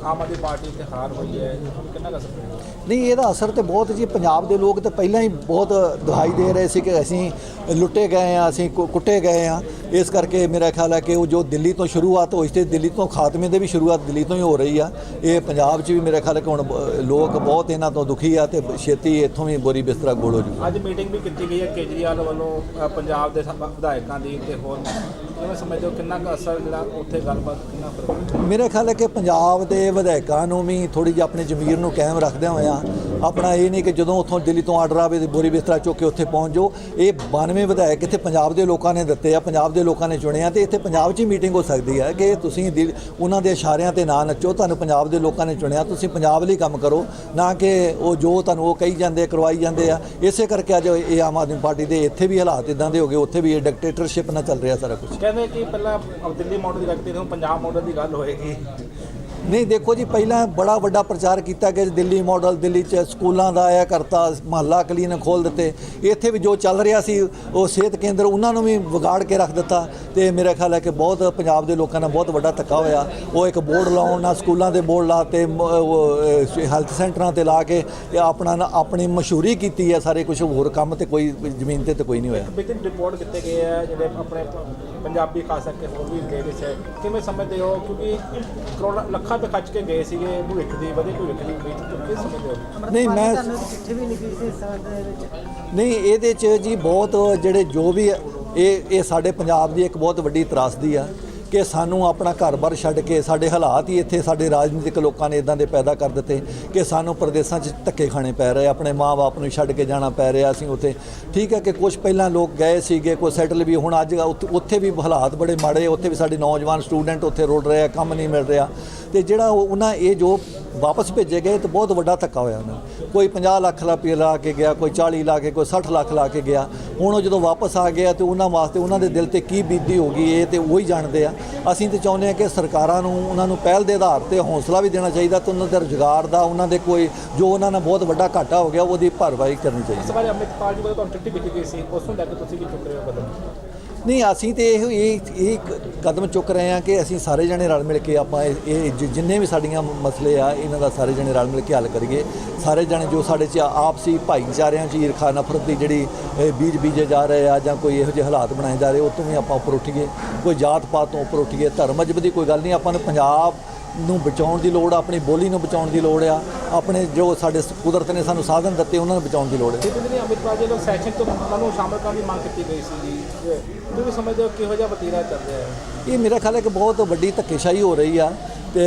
ਆਮ ਆਦਮੀ ਪਾਰਟੀ ਤੇ ਹਾਰ ਹੋਈ ਹੈ। ਕਿੰਨਾ ਕਸਰ ਪਏਗਾ ਨਹੀਂ, ਇਹਦਾ ਅਸਰ ਤੇ ਬਹੁਤ ਜੀ। ਪੰਜਾਬ ਦੇ ਲੋਕ ਤਾਂ ਪਹਿਲਾਂ ਹੀ ਬਹੁਤ ਦਿਖਾਈ ਦੇ ਰਹੇ ਸੀ ਕਿ ਅਸੀਂ ਲੁੱਟੇ ਗਏ ਆ ਅਸੀਂ ਕੁੱਟੇ ਗਏ ਆ ਇਸ ਕਰਕੇ ਮੇਰਾ ਖਿਆਲ ਹੈ ਕਿ ਉਹ ਜੋ ਦਿੱਲੀ ਤੋਂ ਸ਼ੁਰੂਆਤ ਹੋਈ ਸੀ ਦਿੱਲੀ ਤੋਂ ਖਾਤਮੇ ਦੇ ਵੀ ਸ਼ੁਰੂਆਤ ਦਿੱਲੀ ਤੋਂ ਹੀ ਹੋ ਰਹੀ ਆ। ਇਹ ਪੰਜਾਬ 'ਚ ਵੀ ਮੇਰਾ ਖਿਆਲ ਹੈ ਕਿ ਹੁਣ ਲੋਕ ਬਹੁਤ ਇਹਨਾਂ ਤੋਂ ਦੁਖੀ ਆ ਤੇ ਛੇਤੀ ਇੱਥੋਂ ਵੀ ਬੋਰੀ ਬਿਸਤਰਾ ਗੋਲ ਹੋ ਜੂ ਅੱਜ ਮੀਟਿੰਗ ਵੀ ਕੀਤੀ ਗਈ ਹੈ ਕੇਜਰੀਵਾਲ ਵੱਲੋਂ ਪੰਜਾਬ ਦੇ ਵਿਧਾਇਕਾਂ ਦੀ ਤੇ ਹੋਰ। ਕਿਵੇਂ ਸਮਝਦੇ ਹੋ ਕਿੰਨਾ ਕੁ ਅਸਰ ਜਿਹੜਾ ਉੱਥੇ ਗੱਲਬਾਤ ਕਿੰਨਾ ਫ਼ਰਕ? ਮੇਰਾ ਖਿਆਲ ਹੈ ਕਿ ਪੰਜਾਬ ਦੇ ਵਿਧਾਇਕਾਂ ਨੂੰ ਵੀ ਥੋੜੀ ਜਿਹੀ ਆਪਣੇ ਜ਼ਮੀਰ ਨੂੰ ਕਾਇਮ ਰੱਖਦਿਆਂ ਹੋਇਆਂ ਆਪਣਾ ਇਹ ਨਹੀਂ ਕਿ ਜਦੋਂ ਉੱਥੋਂ ਦਿੱਲੀ ਤੋਂ ਆਰਡਰ ਆਵੇ ਤੇ ਬੋਰੀ ਬਿਸਤਰਾ ਚੁੱਕ ਕੇ ਉੱਥੇ ਪਹੁੰਚ ਜਾਓ। ਇਹ 92 ਵਿਧਾਇਕ ਇੱਥੇ ਪੰਜਾਬ ਦੇ ਲੋਕਾਂ ਨੇ ਦਿੱਤੇ ਆ, ਪੰਜਾਬ ਦੇ ਲੋਕਾਂ ਨੇ ਚੁਣਿਆ ਆ ਤੇ ਇੱਥੇ ਪੰਜਾਬ 'ਚ ਹੀ ਮੀਟਿੰਗ ਹੋ ਸਕਦੀ ਹੈ ਕਿ ਤੁਸੀਂ ਦਿਲ- ਉਹਨਾਂ ਦੇ ਇਸ਼ਾਰਿਆਂ ਤੇ ਨਾ ਨੱਚੋ, ਤੁਹਾਨੂੰ ਪੰਜਾਬ ਦੇ ਲੋਕਾਂ ਨੇ ਚੁਣਿਆ, ਤੁਸੀਂ ਪੰਜਾਬ ਲਈ ਕੰਮ ਕਰੋ, ਨਾ ਕਿ ਉਹ ਜੋ ਤੁਹਾਨੂੰ ਉਹ ਕਹੀ ਜਾਂਦੇ ਕਰਵਾਈ ਜਾਂਦੇ ਆ। ਇਸੇ ਕਰਕੇ ਅੱਜ ਇਹ ਆਮ ਆਦਮੀ ਪਾਰਟੀ ਦੇ ਇੱਥੇ ਵੀ ਹਾਲਾਤ ਇਦਾਂ ਦੇ ਹੋ ਗਏ, ਉੱਥੇ ਵੀ ਇਹ ਡਿਕਟੇਟਰਸ਼ਿਪ ਨਾਲ ਚੱਲ ਰਿਹਾ ਸਾਰਾ ਕੁਝ ਕਹਿੰਦੇ ਕਿ ਪਹਿਲਾਂ ਦਿੱਲੀ ਮਾਡਲ ਦੀ ਗੱਲ ਕੀਤੀ ਪੰਜਾਬ ਮਾਡਲ ਦੀ ਗੱਲ ਹੋਏਗੀ। ਨਹੀਂ, ਦੇਖੋ ਜੀ, ਪਹਿਲਾਂ ਬੜਾ ਵੱਡਾ ਪ੍ਰਚਾਰ ਕੀਤਾ ਗਿਆ ਦਿੱਲੀ ਮਾਡਲ ਦਿੱਲੀ 'ਚ ਸਕੂਲਾਂ ਦਾ ਆਇਆ ਕਰਤਾ, ਮਹੱਲਾ ਕਲੀਨਿਕ ਖੋਲ ਦਿੱਤੇ। ਇੱਥੇ ਵੀ ਜੋ ਚੱਲ ਰਿਹਾ ਸੀ, ਉਹ ਸਿਹਤ ਕੇਂਦਰ ਉਹਨਾਂ ਨੂੰ ਵੀ ਵਿਗਾੜ ਕੇ ਰੱਖ ਦਿੱਤਾ ਤੇ ਮੇਰਾ ਖਿਆਲ ਹੈ ਕਿ ਬਹੁਤ ਪੰਜਾਬ ਦੇ ਲੋਕਾਂ ਨਾਲ ਬਹੁਤ ਵੱਡਾ ਧੱਕਾ ਹੋਇਆ। ਉਹ ਇੱਕ ਬੋਰਡ ਲਾਉਣ ਨਾਲ ਸਕੂਲਾਂ ਦੇ ਬੋਰਡ ਲਾਤੇ ਹੈਲਥ ਸੈਂਟਰਾਂ ਤੇ ਲਾ ਕੇ ਆਪਣਾ ਆਪਣੀ ਮਸ਼ਹੂਰੀ ਕੀਤੀ ਹੈ, ਸਾਰੇ ਕੁਝ ਹੋਰ ਕੰਮ ਤੇ ਕੋਈ ਜ਼ਮੀਨ ਤੇ ਤੇ ਕੋਈ ਨਹੀਂ ਹੋਇਆ। ਬਿਤਨ ਰਿਪੋਰਟ ਕੀਤੇ ਗਏ ਆ, ਜਿਹੜੇ ਆਪਣੇ ਪੰਜਾਬੀ ਖਾਸ ਕਰਕੇ ਹੋਰ ਵੀ ਗਏ ਵਿੱਚ ਹੈ ਕਿਵੇਂ ਸਮਝਦੇ ਹੋ? ਕਿਉਂਕਿ ਕਰੋੜਾਂ ਲੱਖਾਂ ਰੁਪਏ ਖਰਚ ਕੇ ਗਏ ਸੀਗੇ ਭਵਿੱਖ ਦੀ ਵਧੇ ਭਵਿੱਖ ਦੀ ਉਮੀਦ ਕਿਵੇਂ ਸਮਝਦੇ ਹੋ? ਨਹੀਂ, ਮੈਂ- ਚਿੱਠੀ ਵੀ ਲਿਖੀ ਸੀ ਦੇ ਵਿੱਚ। ਨਹੀਂ ਇਹਦੇ 'ਚ ਜੀ ਬਹੁਤ ਜਿਹੜੇ ਜੋ ਵੀ ਇਹ ਇਹ ਸਾਡੇ ਪੰਜਾਬ ਦੀ ਇੱਕ ਬਹੁਤ ਵੱਡੀ ਤਰਾਸਦੀ ਆ। ਕਿ ਸਾਨੂੰ ਆਪਣਾ ਘਰ-ਬਾਰ ਛੱਡ ਕੇ ਸਾਡੇ ਹਾਲਾਤ ਹੀ ਇੱਥੇ ਸਾਡੇ ਰਾਜਨੀਤਿਕ ਲੋਕਾਂ ਨੇ ਇਦਾਂ ਦੇ ਪੈਦਾ ਕਰ ਦਿੱਤੇ ਕਿ ਸਾਨੂੰ ਪ੍ਰਦੇਸ਼ਾਂ 'ਚ ਧੱਕੇ ਖਾਣੇ ਪੈ ਰਹੇ, ਆਪਣੇ ਮਾਂ-ਬਾਪ ਨੂੰ ਛੱਡ ਕੇ ਜਾਣਾ ਪੈ ਰਿਹਾ ਅਸੀਂ ਉੱਥੇ। ਠੀਕ ਹੈ ਕਿ ਕੁਝ ਪਹਿਲਾਂ ਲੋਕ ਗਏ ਸੀਗੇ, ਕੋਈ ਸੈਟਲ ਵੀ, ਹੁਣ ਅੱਜ ਉੱਥੇ- ਉੱਥੇ ਵੀ ਹਾਲਾਤ ਬੜੇ ਮਾੜੇ ਉੱਥੇ ਵੀ ਸਾਡੇ ਨੌਜਵਾਨ ਸਟੂਡੈਂਟ ਉੱਥੇ ਰੁਲ ਰਹੇ ਆ, ਕੰਮ ਨਹੀਂ ਮਿਲ ਰਿਹਾ। ਤੇ ਜਿਹੜਾ ਉਹ- ਉਹਨਾਂ ਇਹ ਜੋ ਵਾਪਸ ਭੇਜੇ ਗਏ, ਤੇ ਬਹੁਤ ਵੱਡਾ ਧੱਕਾ ਹੋਇਆ ਉਹਨਾਂ ਨੂੰ। ਕੋਈ 50 ਲੱਖ ਰੁਪਏ ਲਾ ਕੇ ਗਿਆ, ਕੋਈ 40 ਲਾ ਕੇ, ਕੋਈ 60 ਲੱਖ ਲਾ ਕੇ ਗਿਆ। ਹੁਣ ਉਹ ਜਦੋਂ ਵਾਪਸ ਆ ਗਿਆ ਤੇ ਉਹਨਾਂ ਵਾਸਤੇ ਉਹਨਾਂ ਦੇ ਦਿਲ ਤੇ ਕੀ ਬੀਤੀ ਹੋਗੀ ਇਹ ਤੇ ਉਹੀ ਜਾਣਦੇ ਆ। ਅਸੀਂ ਤੇ ਚਾਹੁੰਦੇ ਹਾਂ ਕਿ ਸਰਕਾਰਾਂ ਨੂੰ, ਉਹਨਾਂ ਨੂੰ ਪਹਿਲ ਦੇ ਆਧਾਰ ਤੇ ਹੌਸਲਾ ਵੀ ਦੇਣਾ ਚਾਹੀਦਾ ਤੇ ਉਹਨਾਂ ਦੇ ਰੁਜ਼ਗਾਰ ਦਾ, ਉਹਨਾਂ ਦੇ ਕੋਈ, ਜੋ ਉਹਨਾਂ ਨਾਲ ਬਹੁਤ ਵੱਡਾ ਘਾਟਾ ਹੋ ਗਿਆ, ਉਹਦੀ ਭਰਵਾਈ ਕਰਨੀ ਚਾਹੀਦੀ ਇਸ ਬਾਰੇ ਅੰਮ੍ਰਿਤਪਾਲ ਜੀ ਵੱਲੋਂ ਤੁਹਾਨੂੰ ਚਿੱਠੀ ਲਿਖੀ ਗਈ ਸੀ, ਉਸ ਨੂੰ ਲੈ ਕੇ ਤੁਸੀਂ ਕੀ ਚੁੱਕ ਰਹੇ ਹੋ ਕਦਮ ਨਹੀਂ, ਅਸੀਂ ਤੇ ਇਹ ਇਹ ਇਹ ਕਦਮ ਚੁੱਕ ਰਹੇ ਹਾਂ ਕਿ ਅਸੀਂ ਸਾਰੇ ਜਣੇ ਰਲ ਮਿਲ ਕੇ ਆਪਾਂ ਇਹ ਇਹ ਜਿੰਨੇ ਵੀ ਸਾਡੀਆਂ ਮਸਲੇ ਆ, ਇਹਨਾਂ ਦਾ ਸਾਰੇ ਜਣੇ ਰਲ ਮਿਲ ਕੇ ਹੱਲ ਕਰੀਏ। ਸਾਰੇ ਜਣੇ ਜੋ ਸਾਡੇ 'ਚ ਆਪਸੀ ਭਾਈਚਾਰਿਆਂ 'ਚ ਈਰਖਾ ਨਫ਼ਰਤ ਦੀ ਜਿਹੜੀ ਬੀਜ ਬੀਜੇ ਜਾ ਰਹੇ ਆ ਜਾਂ ਕੋਈ ਇਹੋ ਜਿਹੇ ਹਾਲਾਤ ਬਣਾਏ ਜਾ ਰਹੇ, ਉਹ ਤੋਂ ਵੀ ਆਪਾਂ ਉੱਪਰ ਉੱਠੀਏ। ਕੋਈ ਜਾਤ ਪਾਤ ਤੋਂ ਉੱਪਰ ਉੱਠੀਏ, ਧਰਮ ਅਜਬ ਦੀ ਕੋਈ ਗੱਲ ਨਹੀਂ, ਆਪਾਂ ਨੂੰ ਪੰਜਾਬ ਨੂੰ ਬਚਾਉਣ ਦੀ ਲੋੜ ਆ, ਆਪਣੀ ਬੋਲੀ ਨੂੰ ਬਚਾਉਣ ਦੀ ਲੋੜ ਆ। ਆਪਣੇ ਜੋ ਸਾਡੇ ਕੁਦਰਤ ਨੇ ਸਾਨੂੰ ਸਾਧਨ ਦਿੱਤੇ ਉਹਨਾਂ ਨੂੰ ਬਚਾਉਣ ਦੀ ਲੋੜ ਹੈ। ਜਿਸ ਦਿਨ ਅੰਮ੍ਰਿਤਪਾਲ ਜੀ ਨੂੰ ਸੈਸ਼ਨ ਤੋਂ ਉਹਨਾਂ ਨੂੰ ਸ਼ਾਮਲ ਕਰਨ ਦੀ ਮੰਗ ਕੀਤੀ ਗਈ ਸੀ ਜੀ। ਤੁਸੀਂ ਸਮਝਦੇ ਹੋ ਕਿਹੋ ਜਿਹਾ ਵਤੀਰਾ ਚੱਲ ਰਿਹਾ ਹੈ? ਇਹ ਮੇਰਾ ਖਿਆਲ ਹੈ ਕਿ ਬਹੁਤ ਵੱਡੀ ਧੱਕੇਸ਼ਾਹੀ ਹੋ ਰਹੀ ਆ ਤੇ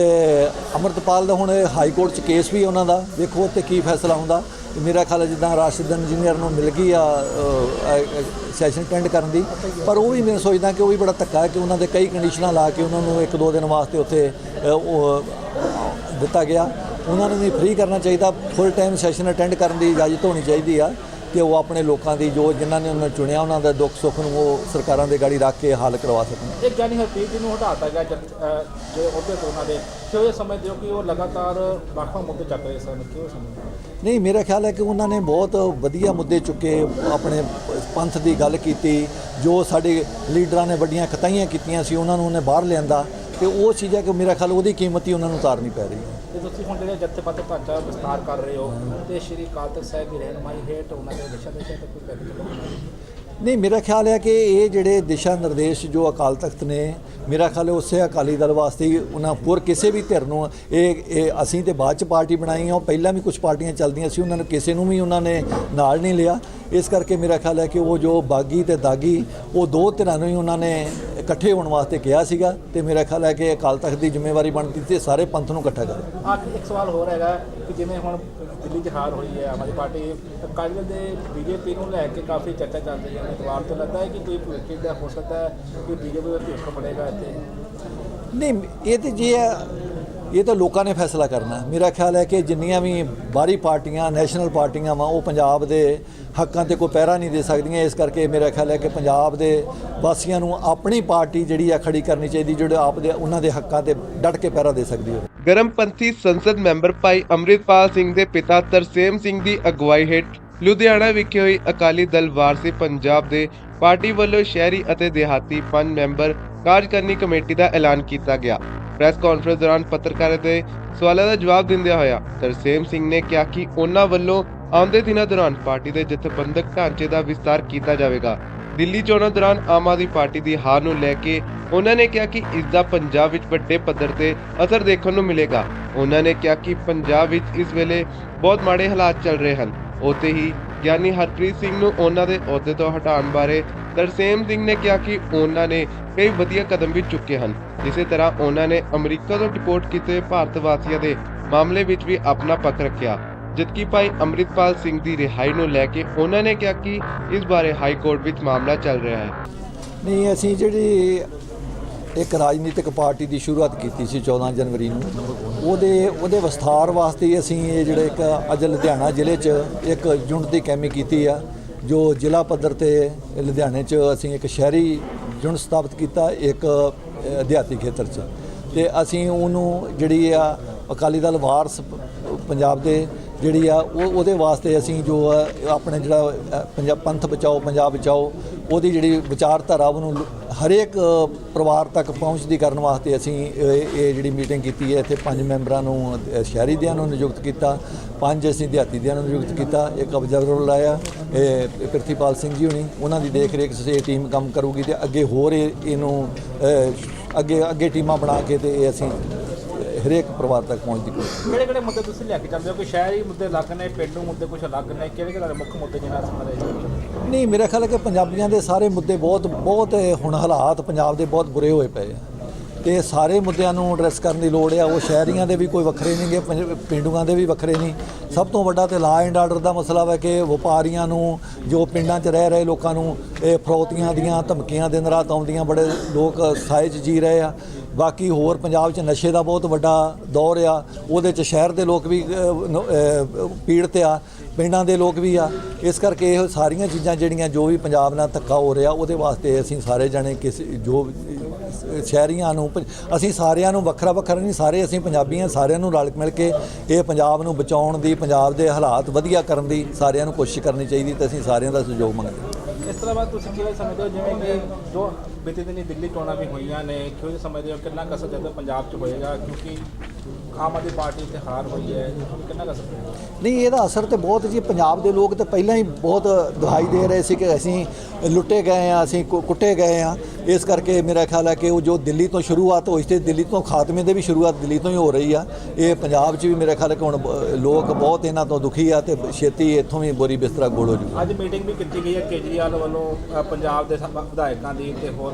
ਅਮਰਤਪਾਲ ਦਾ ਹੁਣ ਹਾਈ ਕੋਰਟ 'ਚ ਕੇਸ ਵੀ ਉਹਨਾਂ ਦਾ ਦੇਖੋ ਤੇ ਕੀ ਫੈਸਲਾ ਹੁੰਦਾ। ਮੇਰਾ ਖਿਆਲ ਹੈ ਜਿੱਦਾਂ ਰਾਸ਼ਦ ਇੰਜੀਨੀਅਰ ਨੂੰ ਮਿਲ ਗਈ ਆ ਸੈਸ਼ਨ ਅਟੈਂਡ ਕਰਨ ਦੀ। ਪਰ ਉਹ ਵੀ ਮੈਂ ਸੋਚਦਾ ਕਿ ਉਹ ਵੀ ਬੜਾ ਧੱਕਾ ਹੈ ਕਿ ਉਹਨਾਂ ਦੇ ਕਈ ਕੰਡੀਸ਼ਨਾਂ ਲਾ ਕੇ ਉਹਨਾਂ ਨੂੰ ਇੱਕ ਦੋ ਦਿਨ ਵਾਸਤੇ ਉੱਥੇ ਦਿੱਤਾ ਗਿਆ। ਉਹਨਾਂ ਨੂੰ ਵੀ ਫ੍ਰੀ ਕਰਨਾ ਚਾਹੀਦਾ ਫੁੱਲ ਟਾਈਮ ਸੈਸ਼ਨ ਅਟੈਂਡ ਕਰਨ ਦੀ ਇਜਾਜ਼ਤ ਹੋਣੀ ਚਾਹੀਦੀ ਆ ਕਿ ਉਹ ਆਪਣੇ ਲੋਕਾਂ ਦੀ ਜੋ ਜਿਨ੍ਹਾਂ ਨੇ ਉਹਨਾਂ ਚੁਣਿਆ ਉਹਨਾਂ ਦਾ ਦੁੱਖ ਸੁੱਖ ਨੂੰ ਉਹ ਸਰਕਾਰਾਂ ਦੇ ਗਾੜੀ ਰੱਖ ਕੇ ਹੱਲ ਕਰਵਾ ਸਕਣ ਇੱਕ ਗਿਆਨੀ ਹਰਪ੍ਰੀਤ ਜੀ ਨੂੰ ਹਟਾਤਾ ਗਿਆ ਜੇ ਉਹਦੇ ਤੋਂ ਉਹਨਾਂ ਦੇ ਕਿਉਂ ਇਹ ਸਮਝਦੇ ਹੋ ਕਿ ਉਹ ਲਗਾਤਾਰ ਵੱਖ-ਵੱਖ ਮੁੱਦੇ ਚੱਕ ਰਹੇ ਸਨ ਕਿਉਂ ਸਮਝਦੇ ਹੋ? ਨਹੀਂ ਮੇਰਾ ਖਿਆਲ ਹੈ ਕਿ ਉਹਨਾਂ ਨੇ ਬਹੁਤ ਵਧੀਆ ਮੁੱਦੇ ਚੁੱਕੇ ਆਪਣੇ ਪੰਥ ਦੀ ਗੱਲ ਕੀਤੀ ਜੋ ਸਾਡੇ ਲੀਡਰਾਂ ਨੇ ਵੱਡੀਆਂ ਕਤਾਈਆਂ ਕੀਤੀਆਂ ਸੀ ਉਹਨਾਂ ਨੂੰ ਉਹਨੇ ਬਾਹਰ ਲਿਆਂਦਾ ਤੇ ਉਹ ਚੀਜ਼ਾਂ ਕਿ ਮੇਰਾ ਖਿਆਲ ਉਹਦੀ ਕੀਮਤ ਹੀ ਉਹਨਾਂ ਨੂੰ ਉਤਾਰਨੀ ਪੈ ਰਹੀ ਹੈ ਤੇ ਤੁਸੀਂ ਹੁਣ ਜਿਹੜੇ ਜੱਥੇਬੰਦ ਢਾਂਚਾ ਵਿਸਤਾਰ ਕਰ ਰਹੇ ਹੋ, ਤੇ ਸ਼੍ਰੀ ਅਕਾਲ ਤਖਤ ਸਾਹਿਬ ਦੀ ਰਹਿਨਮਾਈ ਹੇਠ ਉਹਨਾਂ ਦੇ ਦਿਸ਼ਾ ਦੇਸ਼ਾਂ ਤੇ ਕੋਈ ਪਹਿਲ ਨਹੀਂ ਮੇਰਾ ਖਿਆਲ ਹੈ ਕਿ ਇਹ ਜਿਹੜੇ ਦਿਸ਼ਾ ਨਿਰਦੇਸ਼ ਜੋ ਅਕਾਲ ਤਖਤ ਨੇ, ਮੇਰਾ ਖਿਆਲ ਹੈ ਉਸੇ ਅਕਾਲੀ ਦਲ ਵਾਸਤੇ ਹੀ ਉਹਨਾਂ ਪੁਰ ਕਿਸੇ ਵੀ ਧਿਰ ਨੂੰ ਇਹ ਇਹ ਅਸੀਂ ਤੇ ਬਾਅਦ ਚ ਪਾਰਟੀ ਬਣਾਈ ਆ, ਉਹ ਪਹਿਲਾਂ ਵੀ ਕੁਝ ਪਾਰਟੀਆਂ ਚੱਲਦੀਆਂ ਸੀ, ਉਹਨਾਂ ਨੂੰ ਕਿਸੇ ਨੂੰ ਵੀ ਉਹਨਾਂ ਨੇ ਨਾਲ ਨਹੀਂ ਲਿਆ। ਇਸ ਕਰਕੇ ਮੇਰਾ ਖਿਆਲ ਹੈ ਕਿ ਉਹ ਜੋ ਬਾਗੀ ਤੇ ਦਾਗੀ, ਉਹ ਦੋ ਧਿਰਾਂ ਨੂੰ ਹੀ ਉਹਨਾਂ ਨੇ ਇਕੱਠੇ ਹੋਣ ਵਾਸਤੇ ਕਿਹਾ ਸੀਗਾ ਤੇ ਮੇਰਾ ਖਿਆਲ ਹੈ ਕਿ ਅਕਾਲ ਤਖਤ ਦੀ ਜ਼ਿੰਮੇਵਾਰੀ ਬਣਦੀ ਤੇ ਸਾਰੇ ਪੰਥ ਨੂੰ ਇਕੱਠਾ ਕਰੇ। ਆਖਿਰ ਇੱਕ ਸਵਾਲ ਹੋਰ ਹੈਗਾ ਕਿ ਜਿਵੇਂ ਹੁਣ ਦਿੱਲੀ 'ਚ ਹਾਰ ਹੋਈ ਹੈ ਆਮ ਆਦਮੀ ਪਾਰਟੀ ਅਕਾਲੀ ਦੇ ਬੀਜੇਪੀ ਨੂੰ ਲੈ ਕੇ ਕਾਫੀ ਚਰਚਾ ਚੱਲ ਰਹੀ ਹੈ। ਉਮੀਦਵਾਰ ਤੋਂ ਲੱਗਦਾ ਹੈ ਕਿ ਕੋਈ ਭਵਿੱਖ ਦਾ ਹੋ ਸਕਦਾ ਹੈ ਕਿ ਬੀਜੇਪੀ ਦਾ ਭਵਿੱਖ ਬਣੇਗਾ ਇੱਥੇ। ਨਹੀਂ ਇਹ ਤੇ ਜੇ ਹੈ, ਇਹ ਤਾਂ ਲੋਕਾਂ ਨੇ ਫੈਸਲਾ ਕਰਨਾ। ਮੇਰਾ ਖਿਆਲ ਹੈ ਕਿ ਜਿੰਨੀਆਂ ਵੀ ਬਾਹਰੀ ਪਾਰਟੀਆਂ ਨੈਸ਼ਨਲ ਪਾਰਟੀਆਂ ਵਾ ਉਹ ਪੰਜਾਬ ਦੇ ਹੱਕਾਂ ਤੇ ਕੋਈ ਪਹਿਰਾ ਨਹੀਂ ਦੇ ਸਕਦੀਆਂ। ਇਸ ਕਰਕੇ ਮੇਰਾ ਖਿਆਲ ਹੈ ਕਿ ਪੰਜਾਬ ਦੇ ਵਾਸੀਆਂ ਨੂੰ ਆਪਣੀ ਪਾਰਟੀ ਜਿਹੜੀ ਆ ਖੜੀ ਕਰਨੀ ਚਾਹੀਦੀ, ਜਿਹੜੇ ਆਪ ਦੇ ਉਹਨਾਂ ਦੇ ਹੱਕਾਂ ਤੇ ਡਟ ਕੇ ਪਹਿਰਾ ਦੇ ਸਕਦੀ ਹੋਵੇ ਗਰਮਪੰਥੀ ਸੰਸਦ ਮੈਂਬਰ ਭਾਈ ਅੰਮ੍ਰਿਤਪਾਲ ਸਿੰਘ ਦੇ ਪਿਤਾ ਤਰਸੇਮ ਸਿੰਘ ਦੀ ਅਗਵਾਈ ਹੇਠ ਲੁਧਿਆਣਾ ਵਿਖੇ ਹੋਈ ਅਕਾਲੀ ਦਲ ਵਾਰਸੀ ਪੰਜਾਬ ਦੇ ਪਾਰਟੀ ਵੱਲੋਂ ਸ਼ਹਿਰੀ ਅਤੇ ਦਿਹਾਤੀ ਪੰਜ ਮੈਂਬਰ ਕਾਰਜਕਾਰਨੀ ਕਮੇਟੀ ਦਾ ਐਲਾਨ ਕੀਤਾ ਗਿਆ। ਪ੍ਰੈਸ ਕਾਨਫਰੰਸ ਦੌਰਾਨ ਪੱਤਰਕਾਰਾਂ ਦੇ ਸਵਾਲਾਂ ਦਾ ਜਵਾਬ ਦਿੰਦਿਆਂ ਹੋਇਆ ਤਰਸੇਮ ਸਿੰਘ ਨੇ ਕਿਹਾ ਕਿ ਉਹਨਾਂ ਵੱਲੋਂ ਆਉਂਦੇ ਦਿਨਾਂ ਦੌਰਾਨ ਪਾਰਟੀ ਦੇ ਜਥੇਬੰਦਕ ਢਾਂਚੇ ਦਾ ਵਿਸਤਾਰ ਕੀਤਾ ਜਾਵੇਗਾ। ਦਿੱਲੀ ਚੋਣਾਂ ਦੌਰਾਨ ਆਮ ਆਦਮੀ ਪਾਰਟੀ ਦੀ ਹਾਰ ਨੂੰ ਲੈ ਕੇ ਉਹਨਾਂ ਨੇ ਕਿਹਾ ਕਿ ਇਸ ਦਾ ਪੰਜਾਬ ਵਿੱਚ ਵੱਡੇ ਪੱਧਰ ਤੇ ਅਸਰ ਦੇਖਣ ਨੂੰ ਮਿਲੇਗਾ। ਉਹਨਾਂ ਨੇ ਕਿਹਾ ਕਿ ਪੰਜਾਬ ਵਿੱਚ ਇਸ ਵੇਲੇ ਬਹੁਤ ਮਾੜੇ ਹਾਲਾਤ ਚੱਲ ਰਹੇ ਹਨ। ਉੱਥੇ ਹੀ ਗਿਆਨੀ ਹਰਪ੍ਰੀਤ ਸਿੰਘ ਨੂੰ ਉਹਨਾਂ ਦੇ ਅਹੁਦੇ ਤੋਂ ਹਟਾਉਣ ਬਾਰੇ ਤਰਸੇਮ ਸਿੰਘ ਨੇ ਕਿਹਾ ਕਿ ਉਹਨਾਂ ਨੇ ਕਈ ਵਧੀਆ ਕਦਮ ਵੀ ਚੁੱਕੇ ਹਨ। ਇਸੇ ਤਰ੍ਹਾਂ ਉਹਨਾਂ ਨੇ ਅਮਰੀਕਾ ਤੋਂ ਡਿਪੋਰਟ ਕੀਤੇ ਭਾਰਤ ਵਾਸੀਆਂ ਦੇ ਮਾਮਲੇ ਵਿੱਚ ਵੀ ਆਪਣਾ ਪੱਖ ਰੱਖਿਆ। ਜਦਕਿ ਭਾਈ ਅੰਮ੍ਰਿਤਪਾਲ ਸਿੰਘ ਦੀ ਰਿਹਾਈ ਨੂੰ ਲੈ ਕੇ ਉਹਨਾਂ ਨੇ ਕਿਹਾ ਕਿ ਇਸ ਬਾਰੇ ਹਾਈ ਕੋਰਟ ਵਿੱਚ ਮਾਮਲਾ ਚੱਲ ਰਿਹਾ ਹੈ। ਨਹੀਂ, ਅਸੀਂ ਜਿਹੜੀ ਇੱਕ ਰਾਜਨੀਤਿਕ ਪਾਰਟੀ ਦੀ ਸ਼ੁਰੂਆਤ ਕੀਤੀ ਸੀ 14 ਜਨਵਰੀ ਨੂੰ, ਉਹਦੇ ਉਹਦੇ ਵਿਸਥਾਰ ਵਾਸਤੇ ਅਸੀਂ ਇਹ ਜਿਹੜੇ ਇੱਕ ਅੱਜ ਲੁਧਿਆਣਾ ਜ਼ਿਲ੍ਹੇ 'ਚ ਇੱਕ ਯੂਨਿਟ ਦੀ ਕੈਮੀ ਕੀਤੀ ਆ, ਜੋ ਜ਼ਿਲ੍ਹਾ ਪੱਧਰ ਤੇ ਲੁਧਿਆਣੇ 'ਚ ਅਸੀਂ ਇੱਕ ਸ਼ਹਿਰੀ ਯੂਨਿਟ ਸਥਾਪਿਤ ਕੀਤਾ, ਇੱਕ ਅਧਿਆਤੀ ਖੇਤਰ 'ਚ। ਤੇ ਅਸੀਂ ਉਹਨੂੰ ਜਿਹੜੀ ਆ ਅਕਾਲੀ ਦਲ ਵਾਰਸ ਪੰਜਾਬ ਦੇ ਜਿਹੜੀ ਆ ਉਹ ਉਹਦੇ ਵਾਸਤੇ ਅਸੀਂ ਜੋ ਆ, ਆਪਣੇ ਜਿਹੜਾ ਅ, ਪੰਜਾਬ ਪੰਥ ਬਚਾਓ ਪੰਜਾਬ ਬਚਾਓ ਉਹਦੀ ਜਿਹੜੀ ਵਿਚਾਰਧਾਰਾ ਉਹਨੂੰ ਹਰੇਕ ਪਰਿਵਾਰ ਤੱਕ ਪਹੁੰਚਦੀ ਕਰਨ ਵਾਸਤੇ ਅਸੀਂ ਇਹ ਜਿਹੜੀ ਮੀਟਿੰਗ ਕੀਤੀ ਹੈ ਇੱਥੇ ਪੰਜ ਮੈਂਬਰਾਂ ਨੂੰ ਅ, ਸ਼ਹਿਰੀ ਦਿਆਂ ਨੂੰ ਨਿਯੁਕਤ ਕੀਤਾ ਪੰਜ ਅਸੀਂ ਦਿਹਾਤੀ ਦਿਆਂ ਨੂੰ ਨਿਯੁਕਤ ਕੀਤਾ ਇੱਕ ਅਬਜ਼ਰਵਰ ਲਾਇਆ ਇਹ ਪ੍ਰਿਥੀਪਾਲ ਸਿੰਘ ਜੀ ਹੁਣੀ ਉਹਨਾਂ ਦੀ ਦੇਖ ਰੇਖ ਸੇ ਟੀਮ ਕੰਮ ਕਰੂਗੀ ਤੇ ਅੱਗੇ ਹੋਰ ਇਹ ਇਹਨੂੰ ਅੱਗੇ ਅੱਗੇ ਟੀਮਾਂ ਬਣਾ ਕੇ ਤੇ ਇਹ ਅਸੀਂ ਹਰੇਕ ਪਰਿਵਾਰ ਤੱਕ ਪਹੁੰਚਦੀ ਕੋਸ਼ਿਸ਼ ਕਿਹੜੇ ਕਿਹੜੇ ਮੁੱਦੇ ਤੁਸੀਂ ਲੈ ਕੇ ਚੱਲਦੇ ਹੋ? ਕਿ ਸ਼ਹਿਰੀ ਮੁੱਦੇ ਅਲੱਗ ਨੇ ਪਿੰਡੂ ਮੁੱਦੇ ਕੁਝ ਅਲੱਗ ਨੇ? ਕਿਹੜੇ ਕਿਹੜੇ ਮੁੱਖ ਮੁੱਦੇ ਜਿਹਨਾਂ ਸੰਬੰਧ ਨਹੀਂ ਮੇਰਾ ਖਿਆਲ ਹੈ ਕਿ ਪੰਜਾਬੀਆਂ ਦੇ ਸਾਰੇ ਮੁੱਦੇ ਬਹੁਤ ਬਹੁਤ ਹੁਣ ਹਾਲਾਤ ਪੰਜਾਬ ਦੇ ਬਹੁਤ ਬੁਰੇ ਹੋਏ ਪਏ ਆ। ਤੇ ਸਾਰੇ ਮੁੱਦਿਆਂ ਨੂੰ ਐਡਰੈਸ ਕਰਨ ਦੀ ਲੋੜ ਆ। ਉਹ ਸ਼ਹਿਰੀਆਂ ਦੇ ਵੀ ਕੋਈ ਵੱਖਰੇ ਨਹੀਂਗੇ ਪਿੰਡੂਆਂ ਦੇ ਵੀ ਵੱਖਰੇ ਨਹੀਂ। ਸਭ ਤੋਂ ਵੱਡਾ ਤੇ ਲਾ ਐਂਡ ਆਰਡਰ ਦਾ ਮਸਲਾ ਹੈ ਕਿ ਵਪਾਰੀਆਂ ਨੂੰ ਜੋ ਪਿੰਡਾਂ 'ਚ ਰਹਿ ਰਹੇ ਲੋਕਾਂ ਨੂੰ ਇਹ ਫਰੌਤੀਆਂ ਦੀਆਂ ਧਮਕੀਆਂ ਦਿਨ ਰਾਤ ਆਉਂਦੀਆਂ ਬੜੇ ਲੋਕ 'ਚ ਜੀ ਰਹੇ ਆ। ਬਾਕੀ ਹੋਰ ਪੰਜਾਬ 'ਚ ਨਸ਼ੇ ਦਾ ਬਹੁਤ ਵੱਡਾ ਦੌਰ ਆ। ਉਹਦੇ 'ਚ ਸ਼ਹਿਰ ਦੇ ਲੋਕ ਵੀ ਪੀੜਤ ਆ, ਪਿੰਡਾਂ ਦੇ ਲੋਕ ਵੀ ਆ। ਇਸ ਕਰਕੇ ਇਹ ਸਾਰੀਆਂ ਚੀਜ਼ਾਂ ਜਿਹੜੀਆਂ ਜੋ ਵੀ ਪੰਜਾਬ ਨਾਲ ਧੱਕਾ ਹੋ ਰਿਹਾ, ਉਹਦੇ ਵਾਸਤੇ ਅਸੀਂ ਸਾਰੇ ਜਣੇ ਕਿਸ, ਜੋ ਸ਼ਹਿਰੀਆਂ ਨੂੰ ਅਸੀਂ ਸਾਰਿਆਂ ਨੂੰ ਵੱਖਰਾ ਵੱਖਰਾ ਨਹੀਂ, ਸਾਰੇ ਅਸੀਂ ਪੰਜਾਬੀਆਂ ਸਾਰਿਆਂ ਨੂੰ ਰਲ ਮਿਲ ਕੇ ਇਹ ਪੰਜਾਬ ਨੂੰ ਬਚਾਉਣ ਦੀ, ਪੰਜਾਬ ਦੇ ਹਾਲਾਤ ਵਧੀਆ ਕਰਨ ਦੀ ਸਾਰਿਆਂ ਨੂੰ ਕੋਸ਼ਿਸ਼ ਕਰਨੀ ਚਾਹੀਦੀ ਤੇ ਅਸੀਂ ਸਾਰਿਆਂ ਦਾ ਸਹਿਯੋਗ ਮੰਗਦੇ ਇਸ ਤਰ੍ਹਾਂ ਬਾਅਦ ਤੁਸੀਂ ਕਿਵੇਂ ਸਮਝਦੇ ਹੋ? ਜਿਵੇਂ ਕਿ ਜੋ ਬੀਤੇ ਦਿਨੀ ਦਿੱਲੀ ਚੋਣਾਂ ਵੀ ਹੋਈਆਂ ਨੇ। ਕਿਉਂ ਸਮਝਦੇ ਹੋ? ਕਿੰਨਾ ਕਸਰ ਜਦੋਂ ਪੰਜਾਬ 'ਚ ਹੋਏਗਾ? ਕਿਉਂਕਿ ਆਮ ਆਦਮੀ ਪਾਰਟੀ ਤੇ ਹਾਰ ਹੋਈ ਹੈ। ਕਿੰਨਾ ਕਸਰ ਨਹੀਂ ਇਹਦਾ ਅਸਰ ਤੇ ਬਹੁਤ ਜੀ। ਪੰਜਾਬ ਦੇ ਲੋਕ ਤਾਂ ਪਹਿਲਾਂ ਹੀ ਬਹੁਤ ਦਿਖਾਈ ਦੇ ਰਹੇ ਸੀ ਕਿ ਅਸੀਂ ਲੁੱਟੇ ਗਏ ਆ ਅਸੀਂ ਕੁੱਟੇ ਗਏ ਆ ਇਸ ਕਰਕੇ ਮੇਰਾ ਖਿਆਲ ਹੈ ਕਿ ਉਹ ਜੋ ਦਿੱਲੀ ਤੋਂ ਸ਼ੁਰੂਆਤ ਹੋਈ ਸੀ ਦਿੱਲੀ ਤੋਂ ਖਾਤਮੇ ਦੇ ਵੀ ਸ਼ੁਰੂਆਤ ਦਿੱਲੀ ਤੋਂ ਹੀ ਹੋ ਰਹੀ ਆ। ਇਹ ਪੰਜਾਬ 'ਚ ਵੀ ਮੇਰਾ ਖਿਆਲ ਹੈ ਕਿ ਹੁਣ ਲੋਕ ਬਹੁਤ ਇਹਨਾਂ ਤੋਂ ਦੁਖੀ ਆ ਤੇ ਛੇਤੀ ਇੱਥੋਂ ਵੀ ਬੋਰੀ ਬਿਸਤਰਾ ਗੋਲ ਹੋ ਜੂ ਅੱਜ ਮੀਟਿੰਗ ਵੀ ਕੀਤੀ ਗਈ ਹੈ ਕੇਜਰੀਵਾਲ ਵੱਲੋਂ ਪੰਜਾਬ ਦੇ ਵਿਧਾਇਕਾਂ ਦੀ ਤੇ ਹੋਰ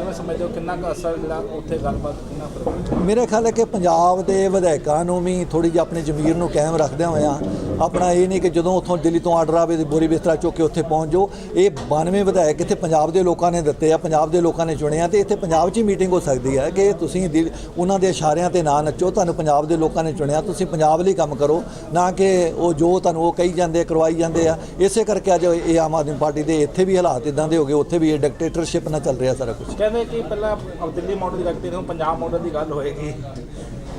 ਕਿਵੇਂ ਸਮਝਦੇ ਹੋ? ਕਿੰਨਾ ਕੁ ਅਸਰ ਜਿਹੜਾ ਉੱਥੇ ਗੱਲਬਾਤ ਕਿੰਨਾ ਫ਼ਰਕ ਮੇਰੇ ਖਿਆਲ ਹੈ ਕਿ ਪੰਜਾਬ ਦੇ ਵਿਧਾਇਕਾਂ ਨੂੰ ਵੀ ਥੋੜੀ ਜਿਹੀ ਆਪਣੀ ਜ਼ਮੀਰ ਨੂੰ ਕਾਇਮ ਰੱਖਦਿਆਂ ਹੋਇਆਂ ਆਪਣਾ ਇਹ ਨਹੀਂ ਕਿ ਜਦੋਂ ਉੱਥੋਂ ਦਿੱਲੀ ਤੋਂ ਆਰਡਰ ਆਵੇ ਤੇ ਬੋਰੀ ਬਿਸਤਰਾ ਚੁੱਕ ਕੇ ਉੱਥੇ ਪਹੁੰਚ ਜਾਓ। ਇਹ 92 ਵਿਧਾਇਕ ਇੱਥੇ ਪੰਜਾਬ ਦੇ ਲੋਕਾਂ ਨੇ ਦਿੱਤੇ ਆ ਪੰਜਾਬ ਦੇ ਲੋਕਾਂ ਨੇ ਚੁਣੇ ਆ ਤੇ ਇੱਥੇ ਪੰਜਾਬ 'ਚ ਹੀ ਮੀਟਿੰਗ ਹੋ ਸਕਦੀ ਹੈ ਕਿ ਤੁਸੀਂ ਉਹਨਾਂ ਦੇ ਇਸ਼ਾਰਿਆਂ ਤੇ ਨਾ ਨੱਚੋ ਤੁਹਾਨੂੰ ਪੰਜਾਬ ਦੇ ਲੋਕਾਂ ਨੇ ਚੁਣਿਆ ਤੁਸੀਂ ਪੰਜਾਬ ਲਈ ਕੰਮ ਕਰੋ ਨਾ ਕਿ ਉਹ ਜੋ ਤੁਹਾਨੂੰ ਉਹ ਕਹੀ ਜਾਂਦੇ ਕਰਵਾਈ ਜਾਂਦੇ ਆ। ਇਸੇ ਕਰਕੇ ਅੱਜ ਇਹ ਆਮ ਆਦਮੀ ਪਾਰਟੀ ਦੇ ਇੱਥੇ ਵੀ ਹਾਲਾਤ ਇਦਾਂ ਦੇ ਹੋ ਗਏ ਉੱਥੇ ਵੀ ਇਹ ਡਿਕਟੇਟਰਸ਼ਿਪ ਨਾਲ ਚੱਲ ਰਿਹਾ ਸਾਰਾ ਕੁਝ ਕਹਿੰਦੇ ਕਿ ਪਹਿਲਾਂ ਦਿੱਲੀ ਮਾਡਲ ਦੀ ਗੱਲ ਕੀਤੀ ਹੁਣ ਪੰਜਾਬ ਮਾਡਲ ਦੀ ਗੱਲ ਹੋਏਗੀ।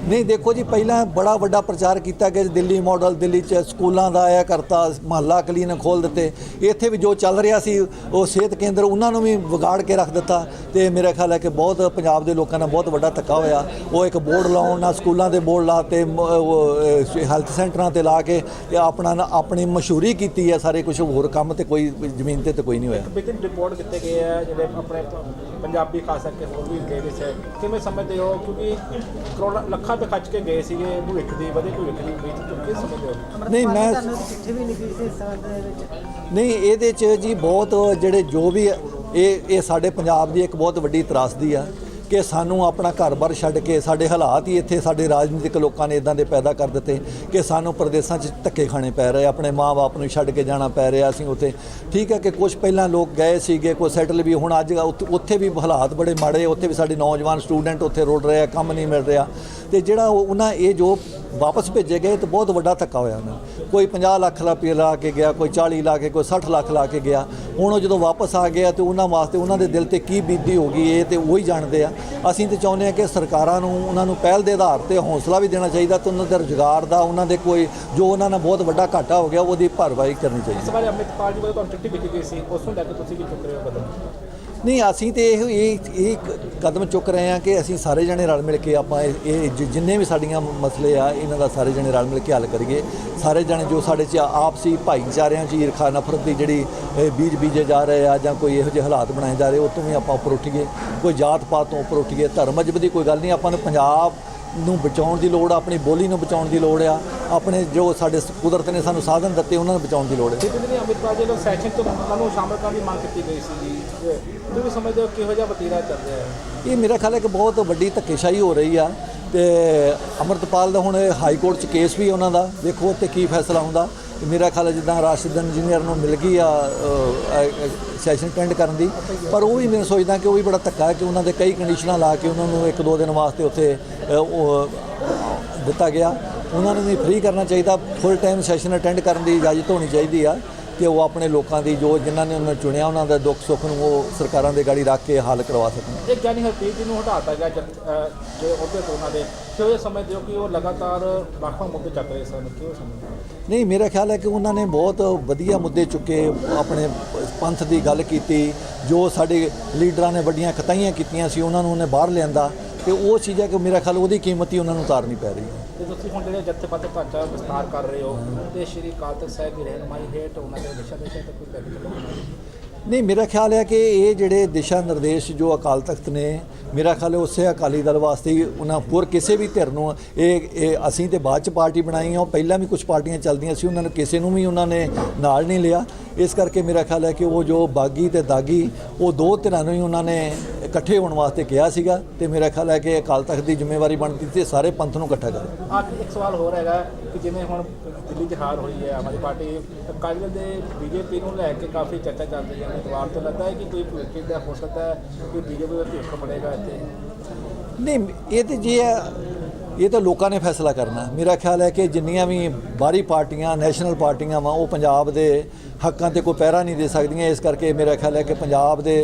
ਨਹੀਂ, ਦੇਖੋ ਜੀ, ਪਹਿਲਾਂ ਬੜਾ ਵੱਡਾ ਪ੍ਰਚਾਰ ਕੀਤਾ ਗਿਆ ਦਿੱਲੀ ਮਾਡਲ ਦਿੱਲੀ ਚ ਸਕੂਲਾਂ ਦਾ ਆਇਆ ਕਰਤਾ, ਮਹੱਲਾ ਕਲੀਨਿਕ ਖੋਲ ਦਿੱਤੇ। ਇੱਥੇ ਵੀ ਜੋ ਚੱਲ ਰਿਹਾ ਸੀ, ਉਹ ਸਿਹਤ ਕੇਂਦਰ ਉਹਨਾਂ ਨੂੰ ਵੀ ਵਿਗਾੜ ਕੇ ਰੱਖ ਦਿੱਤਾ ਤੇ ਮੇਰਾ ਖਿਆਲ ਹੈ ਕਿ ਬਹੁਤ ਪੰਜਾਬ ਦੇ ਲੋਕਾਂ ਨਾਲ ਬਹੁਤ ਵੱਡਾ ਧੱਕਾ ਹੋਇਆ। ਉਹ ਇੱਕ ਬੋਰਡ ਲਾਉਣ ਨਾਲ ਸਕੂਲਾਂ ਦੇ ਬੋਰਡ ਲਾਤੇ ਹੈਲਥ ਸੈਂਟਰਾਂ ਤੇ ਲਾ ਕੇ ਤੇ ਆਪਣਾ ਆਪਣੀ ਮਸ਼ਹੂਰੀ ਕੀਤੀ ਹੈ ਸਾਰੇ ਕੁਝ ਹੋਰ ਕੰਮ ਤੇ ਕੋਈ ਜ਼ਮੀਨ ਤੇ ਤੇ ਕੋਈ ਨਹੀਂ ਹੋਇਆ। ਵਿਦਿਨ ਰਿਪੋਰਟ ਕੀਤੇ ਗਏ ਆ, ਜਿਹੜੇ ਆਪਣੇ ਪੰਜਾਬੀ ਖਾਸ ਕਰਕੇ ਹੋਰ ਵੀ ਗਏ ਵਿੱਚ ਕਿਵੇਂ ਸਮਝਦੇ ਹੋ? ਕਿਉਂਕਿ ਕਰੋੜਾਂ ਲੱਖਾਂ ਰੁਪਏ ਖਰਚ ਕੇ ਗਏ ਸੀਗੇ ਭਵਿੱਖ ਦੀ ਵਧੇ ਭਵਿੱਖ ਦੀ ਤੋਂ ਕਿਵੇਂ ਸਮਝਦੇ ਹੋ ਨਹੀਂ, ਮੈਂ- ਚਿੱਠੀ ਵੀ ਲਿਖੀ ਸੀ ਇਸ ਸੰਬੰਧ ਦੇ ਵਿੱਚ। ਨਹੀਂ ਇਹਦੇ ਚ ਜੀ ਬਹੁਤ ਜਿਹੜੇ ਜੋ ਵੀ ਇਹ ਇਹ ਸਾਡੇ ਪੰਜਾਬ ਦੀ ਇੱਕ ਬਹੁਤ ਵੱਡੀ ਤਰਾਸਦੀ ਆ। ਕਿ ਸਾਨੂੰ ਆਪਣਾ ਘਰ-ਬਾਰ ਛੱਡ ਕੇ ਸਾਡੇ ਹਾਲਾਤ ਹੀ ਇੱਥੇ ਸਾਡੇ ਰਾਜਨੀਤਿਕ ਲੋਕਾਂ ਨੇ ਇਦਾਂ ਦੇ ਪੈਦਾ ਕਰ ਦਿੱਤੇ ਕਿ ਸਾਨੂੰ ਪ੍ਰਦੇਸ਼ਾਂ 'ਚ ਧੱਕੇ ਖਾਣੇ ਪੈ ਰਹੇ, ਆਪਣੇ ਮਾਂ-ਬਾਪ ਨੂੰ ਛੱਡ ਕੇ ਜਾਣਾ ਪੈ ਰਿਹਾ ਅਸੀਂ ਉੱਥੇ। ਠੀਕ ਹੈ ਕਿ ਕੁਝ ਪਹਿਲਾਂ ਲੋਕ ਗਏ ਸੀਗੇ ਕੋਈ ਸੈਟਲ ਵੀ, ਹੁਣ ਅੱਜ ਉੱਥੇ- ਉੱਥੇ ਵੀ ਹਾਲਾਤ ਬੜੇ ਮਾੜੇ, ਉੱਥੇ ਵੀ ਸਾਡੇ ਨੌਜਵਾਨ ਸਟੂਡੈਂਟ ਉੱਥੇ ਰੁੜ ਰਹੇ ਆ, ਕੰਮ ਨਹੀਂ ਮਿਲ ਰਿਹਾ। ਤੇ ਜਿਹੜਾ ਉਹ- ਉਹਨਾਂ ਇਹ ਜੋ ਵਾਪਸ ਭੇਜੇ ਗਏ, ਤੇ ਬਹੁਤ ਵੱਡਾ ਧੱਕਾ ਹੋਇਆ ਉਹਨਾਂ ਨੂੰ। ਕੋਈ 50 ਲੱਖ ਰੁਪਏ ਲਾ ਕੇ ਗਿਆ, ਕੋਈ 40 ਲਾ ਕੇ, ਕੋਈ 60 ਲੱਖ ਲਾ ਕੇ ਗਿਆ। ਹੁਣ ਉਹ ਜਦੋਂ ਵਾਪਸ ਆ ਗਿਆ ਤੇ ਉਹਨਾਂ ਵਾਸਤੇ ਉਹਨਾਂ ਦੇ ਦਿਲ ਤੇ ਕੀ ਬੀਤੀ ਹੋਗੀ ਇਹ ਤੇ ਉਹੀ ਜਾਣਦੇ ਆ। ਅਸੀਂ ਤੇ ਚਾਹੁੰਦੇ ਹਾਂ ਕਿ ਸਰਕਾਰਾਂ ਨੂੰ, ਉਹਨਾਂ ਨੂੰ ਪਹਿਲ ਦੇ ਆਧਾਰ ਤੇ ਹੌਸਲਾ ਵੀ ਦੇਣਾ ਚਾਹੀਦਾ ਤੇ ਉਹਨਾਂ ਦੇ ਰੁਜ਼ਗਾਰ ਦਾ, ਉਹਨਾਂ ਦੇ ਕੋਈ, ਜੋ ਉਹਨਾਂ ਨਾਲ ਬਹੁਤ ਵੱਡਾ ਘਾਟਾ ਹੋ ਗਿਆ, ਉਹਦੀ ਭਰਵਾਈ ਕਰਨੀ ਚਾਹੀਦੀ। ਇਸ ਬਾਰੇ ਅੰਮ੍ਰਿਤਪਾਲ ਜੀ ਵੱਲੋਂ ਤੁਹਾਨੂੰ ਚਿੱਠੀ ਭੇਜੀ ਗਈ ਸੀ, ਉਸ ਨੂੰ ਲੈ ਕੇ ਤੁਸੀਂ ਕੀ ਚੁੱਕ ਰਹੇ ਹੋ? ਕਦਮ ਨਹੀਂ, ਅਸੀਂ ਤੇ ਇਹ ਇਹ ਇਹ ਕਦਮ ਚੁੱਕ ਰਹੇ ਹਾਂ ਕਿ ਅਸੀਂ ਸਾਰੇ ਜਣੇ ਰਲ ਮਿਲ ਕੇ ਆਪਾਂ ਇਹ ਇਹ ਜਿੰਨੇ ਵੀ ਸਾਡੀਆਂ ਮਸਲੇ ਆ, ਇਹਨਾਂ ਦਾ ਸਾਰੇ ਜਣੇ ਰਲ ਮਿਲ ਕੇ ਹੱਲ ਕਰੀਏ। ਸਾਰੇ ਜਣੇ ਜੋ ਸਾਡੇ 'ਚ ਆਪਸੀ ਭਾਈਚਾਰਿਆਂ 'ਚ ਈਰਖਾ, ਨਫ਼ਰਤ ਦੀ ਜਿਹੜੀ ਬੀਜ ਬੀਜੇ ਜਾ ਰਹੇ ਆ ਜਾਂ ਕੋਈ ਇਹੋ ਜਿਹੇ ਹਾਲਾਤ ਬਣਾਏ ਜਾ ਰਹੇ, ਉਹ ਤੋਂ ਵੀ ਆਪਾਂ ਉੱਪਰ ਉੱਠੀਏ ਕੋਈ ਜਾਤ ਪਾਤ ਤੋਂ ਉੱਪਰ ਉੱਠੀਏ ਧਰਮ ਅਜਬ ਦੀ ਕੋਈ ਗੱਲ ਨਹੀਂ, ਆਪਾਂ ਨੂੰ ਪੰਜਾਬ ਨੂੰ ਬਚਾਉਣ ਦੀ ਲੋੜ ਆ ਆਪਣੀ ਬੋਲੀ ਨੂੰ ਬਚਾਉਣ ਦੀ ਲੋੜ ਆ ਆਪਣੇ ਜੋ ਸਾਡੇ ਕੁਦਰਤ ਨੇ ਸਾਨੂੰ ਸਾਧਨ ਦਿੱਤੇ ਉਹਨਾਂ ਨੂੰ ਬਚਾਉਣ ਦੀ ਲੋੜ ਹੈ ਜਿਸ ਦਿਨ ਅੰਮ੍ਰਿਤਪਾਲ ਜੀ ਵੱਲੋਂ ਸੈਸ਼ਨ ਤੋਂ ਨੂੰ ਸ਼ਾਮਲ ਕਰਨ ਦੀ ਮੰਗ ਕੀਤੀ ਗਈ ਸੀ ਜੀ। ਤੁਸੀਂ ਸਮਝਦੇ ਹੋ ਕਿਹੋ ਜਿਹਾ ਵਤੀਰਾ ਚੱਲ ਰਿਹਾ ਹੈ? ਇਹ ਮੇਰਾ ਖਿਆਲ ਹੈ ਕਿ ਬਹੁਤ ਵੱਡੀ ਧੱਕੇਸ਼ਾਹੀ ਹੋ ਰਹੀ ਆ ਤੇ ਅਮਰਤਪਾਲ ਦਾ ਹੁਣ ਹਾਈ ਕੋਰਟ 'ਚ ਕੇਸ ਵੀ ਉਹਨਾਂ ਦਾ ਦੇਖੋ ਉੱਤੇ ਕੀ ਫੈਸਲਾ ਹੁੰਦਾ। ਮੇਰਾ ਖਿਆਲ ਹੈ ਜਿੱਦਾਂ ਰਾਸ਼ਦ ਇੰਜੀਨੀਅਰ ਨੂੰ ਮਿਲ ਗਈ ਆ ਸੈਸ਼ਨ ਅਟੈਂਡ ਕਰਨ ਦੀ, ਪਰ ਉਹ ਵੀ ਮੈਂ ਸੋਚਦਾ ਕਿ ਉਹ ਵੀ ਬੜਾ ਧੱਕਾ ਹੈ ਕਿ ਉਹਨਾਂ ਦੇ ਕਈ ਕੰਡੀਸ਼ਨਾਂ ਲਾ ਕੇ ਉਹਨਾਂ ਨੂੰ ਇੱਕ ਦੋ ਦਿਨ ਵਾਸਤੇ ਉੱਥੇ ਦਿੱਤਾ ਗਿਆ। ਉਹਨਾਂ ਨੂੰ ਵੀ ਫ੍ਰੀ ਕਰਨਾ ਚਾਹੀਦਾ ਫੁੱਲ ਟਾਈਮ ਸੈਸ਼ਨ ਅਟੈਂਡ ਕਰਨ ਦੀ ਇਜਾਜ਼ਤ ਹੋਣੀ ਚਾਹੀਦੀ ਆ। ਕਿ ਉਹ ਆਪਣੇ ਲੋਕਾਂ ਦੀ ਜੋ ਜਿਨ੍ਹਾਂ ਨੇ ਉਹਨਾਂ ਚੁਣਿਆ ਉਹਨਾਂ ਦਾ ਦੁੱਖ ਸੁੱਖ ਨੂੰ ਉਹ ਸਰਕਾਰਾਂ ਦੇ ਗਾੜੀ ਰੱਖ ਕੇ ਹੱਲ ਕਰਵਾ ਸਕਣ ਇਹ ਗਿਆਨੀ ਹਰਪ੍ਰੀਤ ਜੀ ਨੂੰ ਹਟਾਤਾ ਗਿਆ ਜੇ ਉਹਦੇ ਤੋਂ ਉਹਨਾਂ ਦੇ ਕਿਉਂ ਸਮਝਦੇ ਹੋ ਕਿ ਉਹ ਲਗਾਤਾਰ ਵੱਖ-ਵੱਖ ਮੁੱਦੇ ਚੱਕ ਰਹੇ ਸਨ ਕਿਉਂ ਸਮਝਦੇ? ਨਹੀਂ ਮੇਰਾ ਖਿਆਲ ਹੈ ਕਿ ਉਹਨਾਂ ਨੇ ਬਹੁਤ ਵਧੀਆ ਮੁੱਦੇ ਚੁੱਕੇ ਆਪਣੇ ਪੰਥ ਦੀ ਗੱਲ ਕੀਤੀ ਜੋ ਸਾਡੇ ਲੀਡਰਾਂ ਨੇ ਵੱਡੀਆਂ ਕਤਾਈਆਂ ਕੀਤੀਆਂ ਸੀ ਉਹਨਾਂ ਨੂੰ ਉਹਨੇ ਬਾਹਰ ਲਿਆਂਦਾ ਤੇ ਉਹ ਚੀਜ਼ ਹੈ ਕਿ ਮੇਰਾ ਖਿਆਲ ਉਹਦੀ ਕੀਮਤ ਹੀ ਉਹਨਾਂ ਨੂੰ ਉਤਾਰਨੀ ਪੈ ਰਹੀ ਹੈ। ਤੇ ਤੁਸੀਂ ਹੁਣ ਜਿਹੜੇ ਜੱਥੇਬੰਦ ਢਾਂਚਾ ਵਿਸਤਾਰ ਕਰ ਰਹੇ ਹੋ ਤੇ ਸ਼੍ਰੀ ਅਕਾਲ ਤਖਤ ਸਾਹਿਬ ਦੀ ਰਹਿਨਮਾਈ ਹੇਠ ਉਹਨਾਂ ਦੇ ਦਿਸ਼ਾ ਦੇਸ਼ਾ ਤੇ ਕੋਈ ਲੈ ਕੇ ਚੱਲੋਗੇ ਨਹੀਂ। ਮੇਰਾ ਖਿਆਲ ਹੈ ਕਿ ਇਹ ਜਿਹੜੇ ਦਿਸ਼ਾ ਨਿਰਦੇਸ਼ ਜੋ ਅਕਾਲ ਤਖਤ ਨੇ ਮੇਰਾ ਖਿਆਲ ਹੈ ਉਸੇ ਅਕਾਲੀ ਦਲ ਵਾਸਤੇ ਹੀ ਉਹਨਾਂ ਹੋਰ ਕਿਸੇ ਵੀ ਧਿਰ ਨੂੰ ਇਹ ਇਹ ਅਸੀਂ ਤੇ ਬਾਅਦ ਚ ਪਾਰਟੀ ਬਣਾਈ ਆ ਪਹਿਲਾਂ ਵੀ ਕੁਝ ਪਾਰਟੀਆਂ ਚੱਲਦੀਆਂ ਸੀ ਉਹਨਾਂ ਨੂੰ ਕਿਸੇ ਨੂੰ ਵੀ ਉਹਨਾਂ ਨੇ ਨਾਲ ਨਹੀਂ ਲਿਆ। ਇਸ ਕਰਕੇ ਮੇਰਾ ਖਿਆਲ ਹੈ ਕਿ ਉਹ ਜੋ ਬਾਗੀ ਤੇ ਦਾਗੀ ਉਹ ਦੋ ਧਿਰਾਂ ਨੂੰ ਹੀ ਉਹਨਾਂ ਨੇ ਇਕੱਠੇ ਹੋਣ ਵਾਸਤੇ ਕਿਹਾ ਸੀਗਾ ਤੇ ਮੇਰਾ ਖਿਆਲ ਹੈ ਕਿ ਅਕਾਲ ਤਖਤ ਦੀ ਜ਼ਿੰਮੇਵਾਰੀ ਬਣਦੀ ਤੇ ਸਾਰੇ ਪੰਥ ਨੂੰ ਇਕੱਠਾ ਕਰੇ। ਆਖਿਰ ਇੱਕ ਸਵਾਲ ਹੋਰ ਹੈਗਾ ਕਿ ਜਿਵੇਂ ਹੁਣ ਦਿੱਲੀ 'ਚ ਹਾਰ ਹੋਈ ਹੈ ਆਮ ਆਦਮੀ ਪਾਰਟੀ ਅਕਾਲੀ ਦੇ ਬੀਜੇਪੀ ਨੂੰ ਲੈ ਕੇ ਕਾਫੀ ਚਰਚਾ ਚੱਲ ਰਹੀ ਹੈ। ਉਮੀਦਵਾਰ ਤੋਂ ਲੱਗਦਾ ਹੈ ਕਿ ਕੋਈ ਭਵਿੱਖ ਦਾ ਹੋ ਸਕਦਾ ਹੈ ਕਿ ਬੀਜੇਪੀ ਦਾ ਭਵਿੱਖ ਬਣੇਗਾ ਇੱਥੇ। ਨਹੀਂ ਇਹ ਤੇ ਜੇ ਹੈ ਇਹ ਤਾਂ ਲੋਕਾਂ ਨੇ ਫੈਸਲਾ ਕਰਨਾ। ਮੇਰਾ ਖਿਆਲ ਹੈ ਕਿ ਜਿੰਨੀਆਂ ਵੀ ਬਾਹਰੀ ਪਾਰਟੀਆਂ ਨੈਸ਼ਨਲ ਪਾਰਟੀਆਂ ਵਾ ਉਹ ਪੰਜਾਬ ਦੇ ਹੱਕਾਂ ਤੇ ਕੋਈ ਪਹਿਰਾ ਨਹੀਂ ਦੇ ਸਕਦੀਆਂ। ਇਸ ਕਰਕੇ ਮੇਰਾ ਖਿਆਲ ਹੈ ਕਿ ਪੰਜਾਬ ਦੇ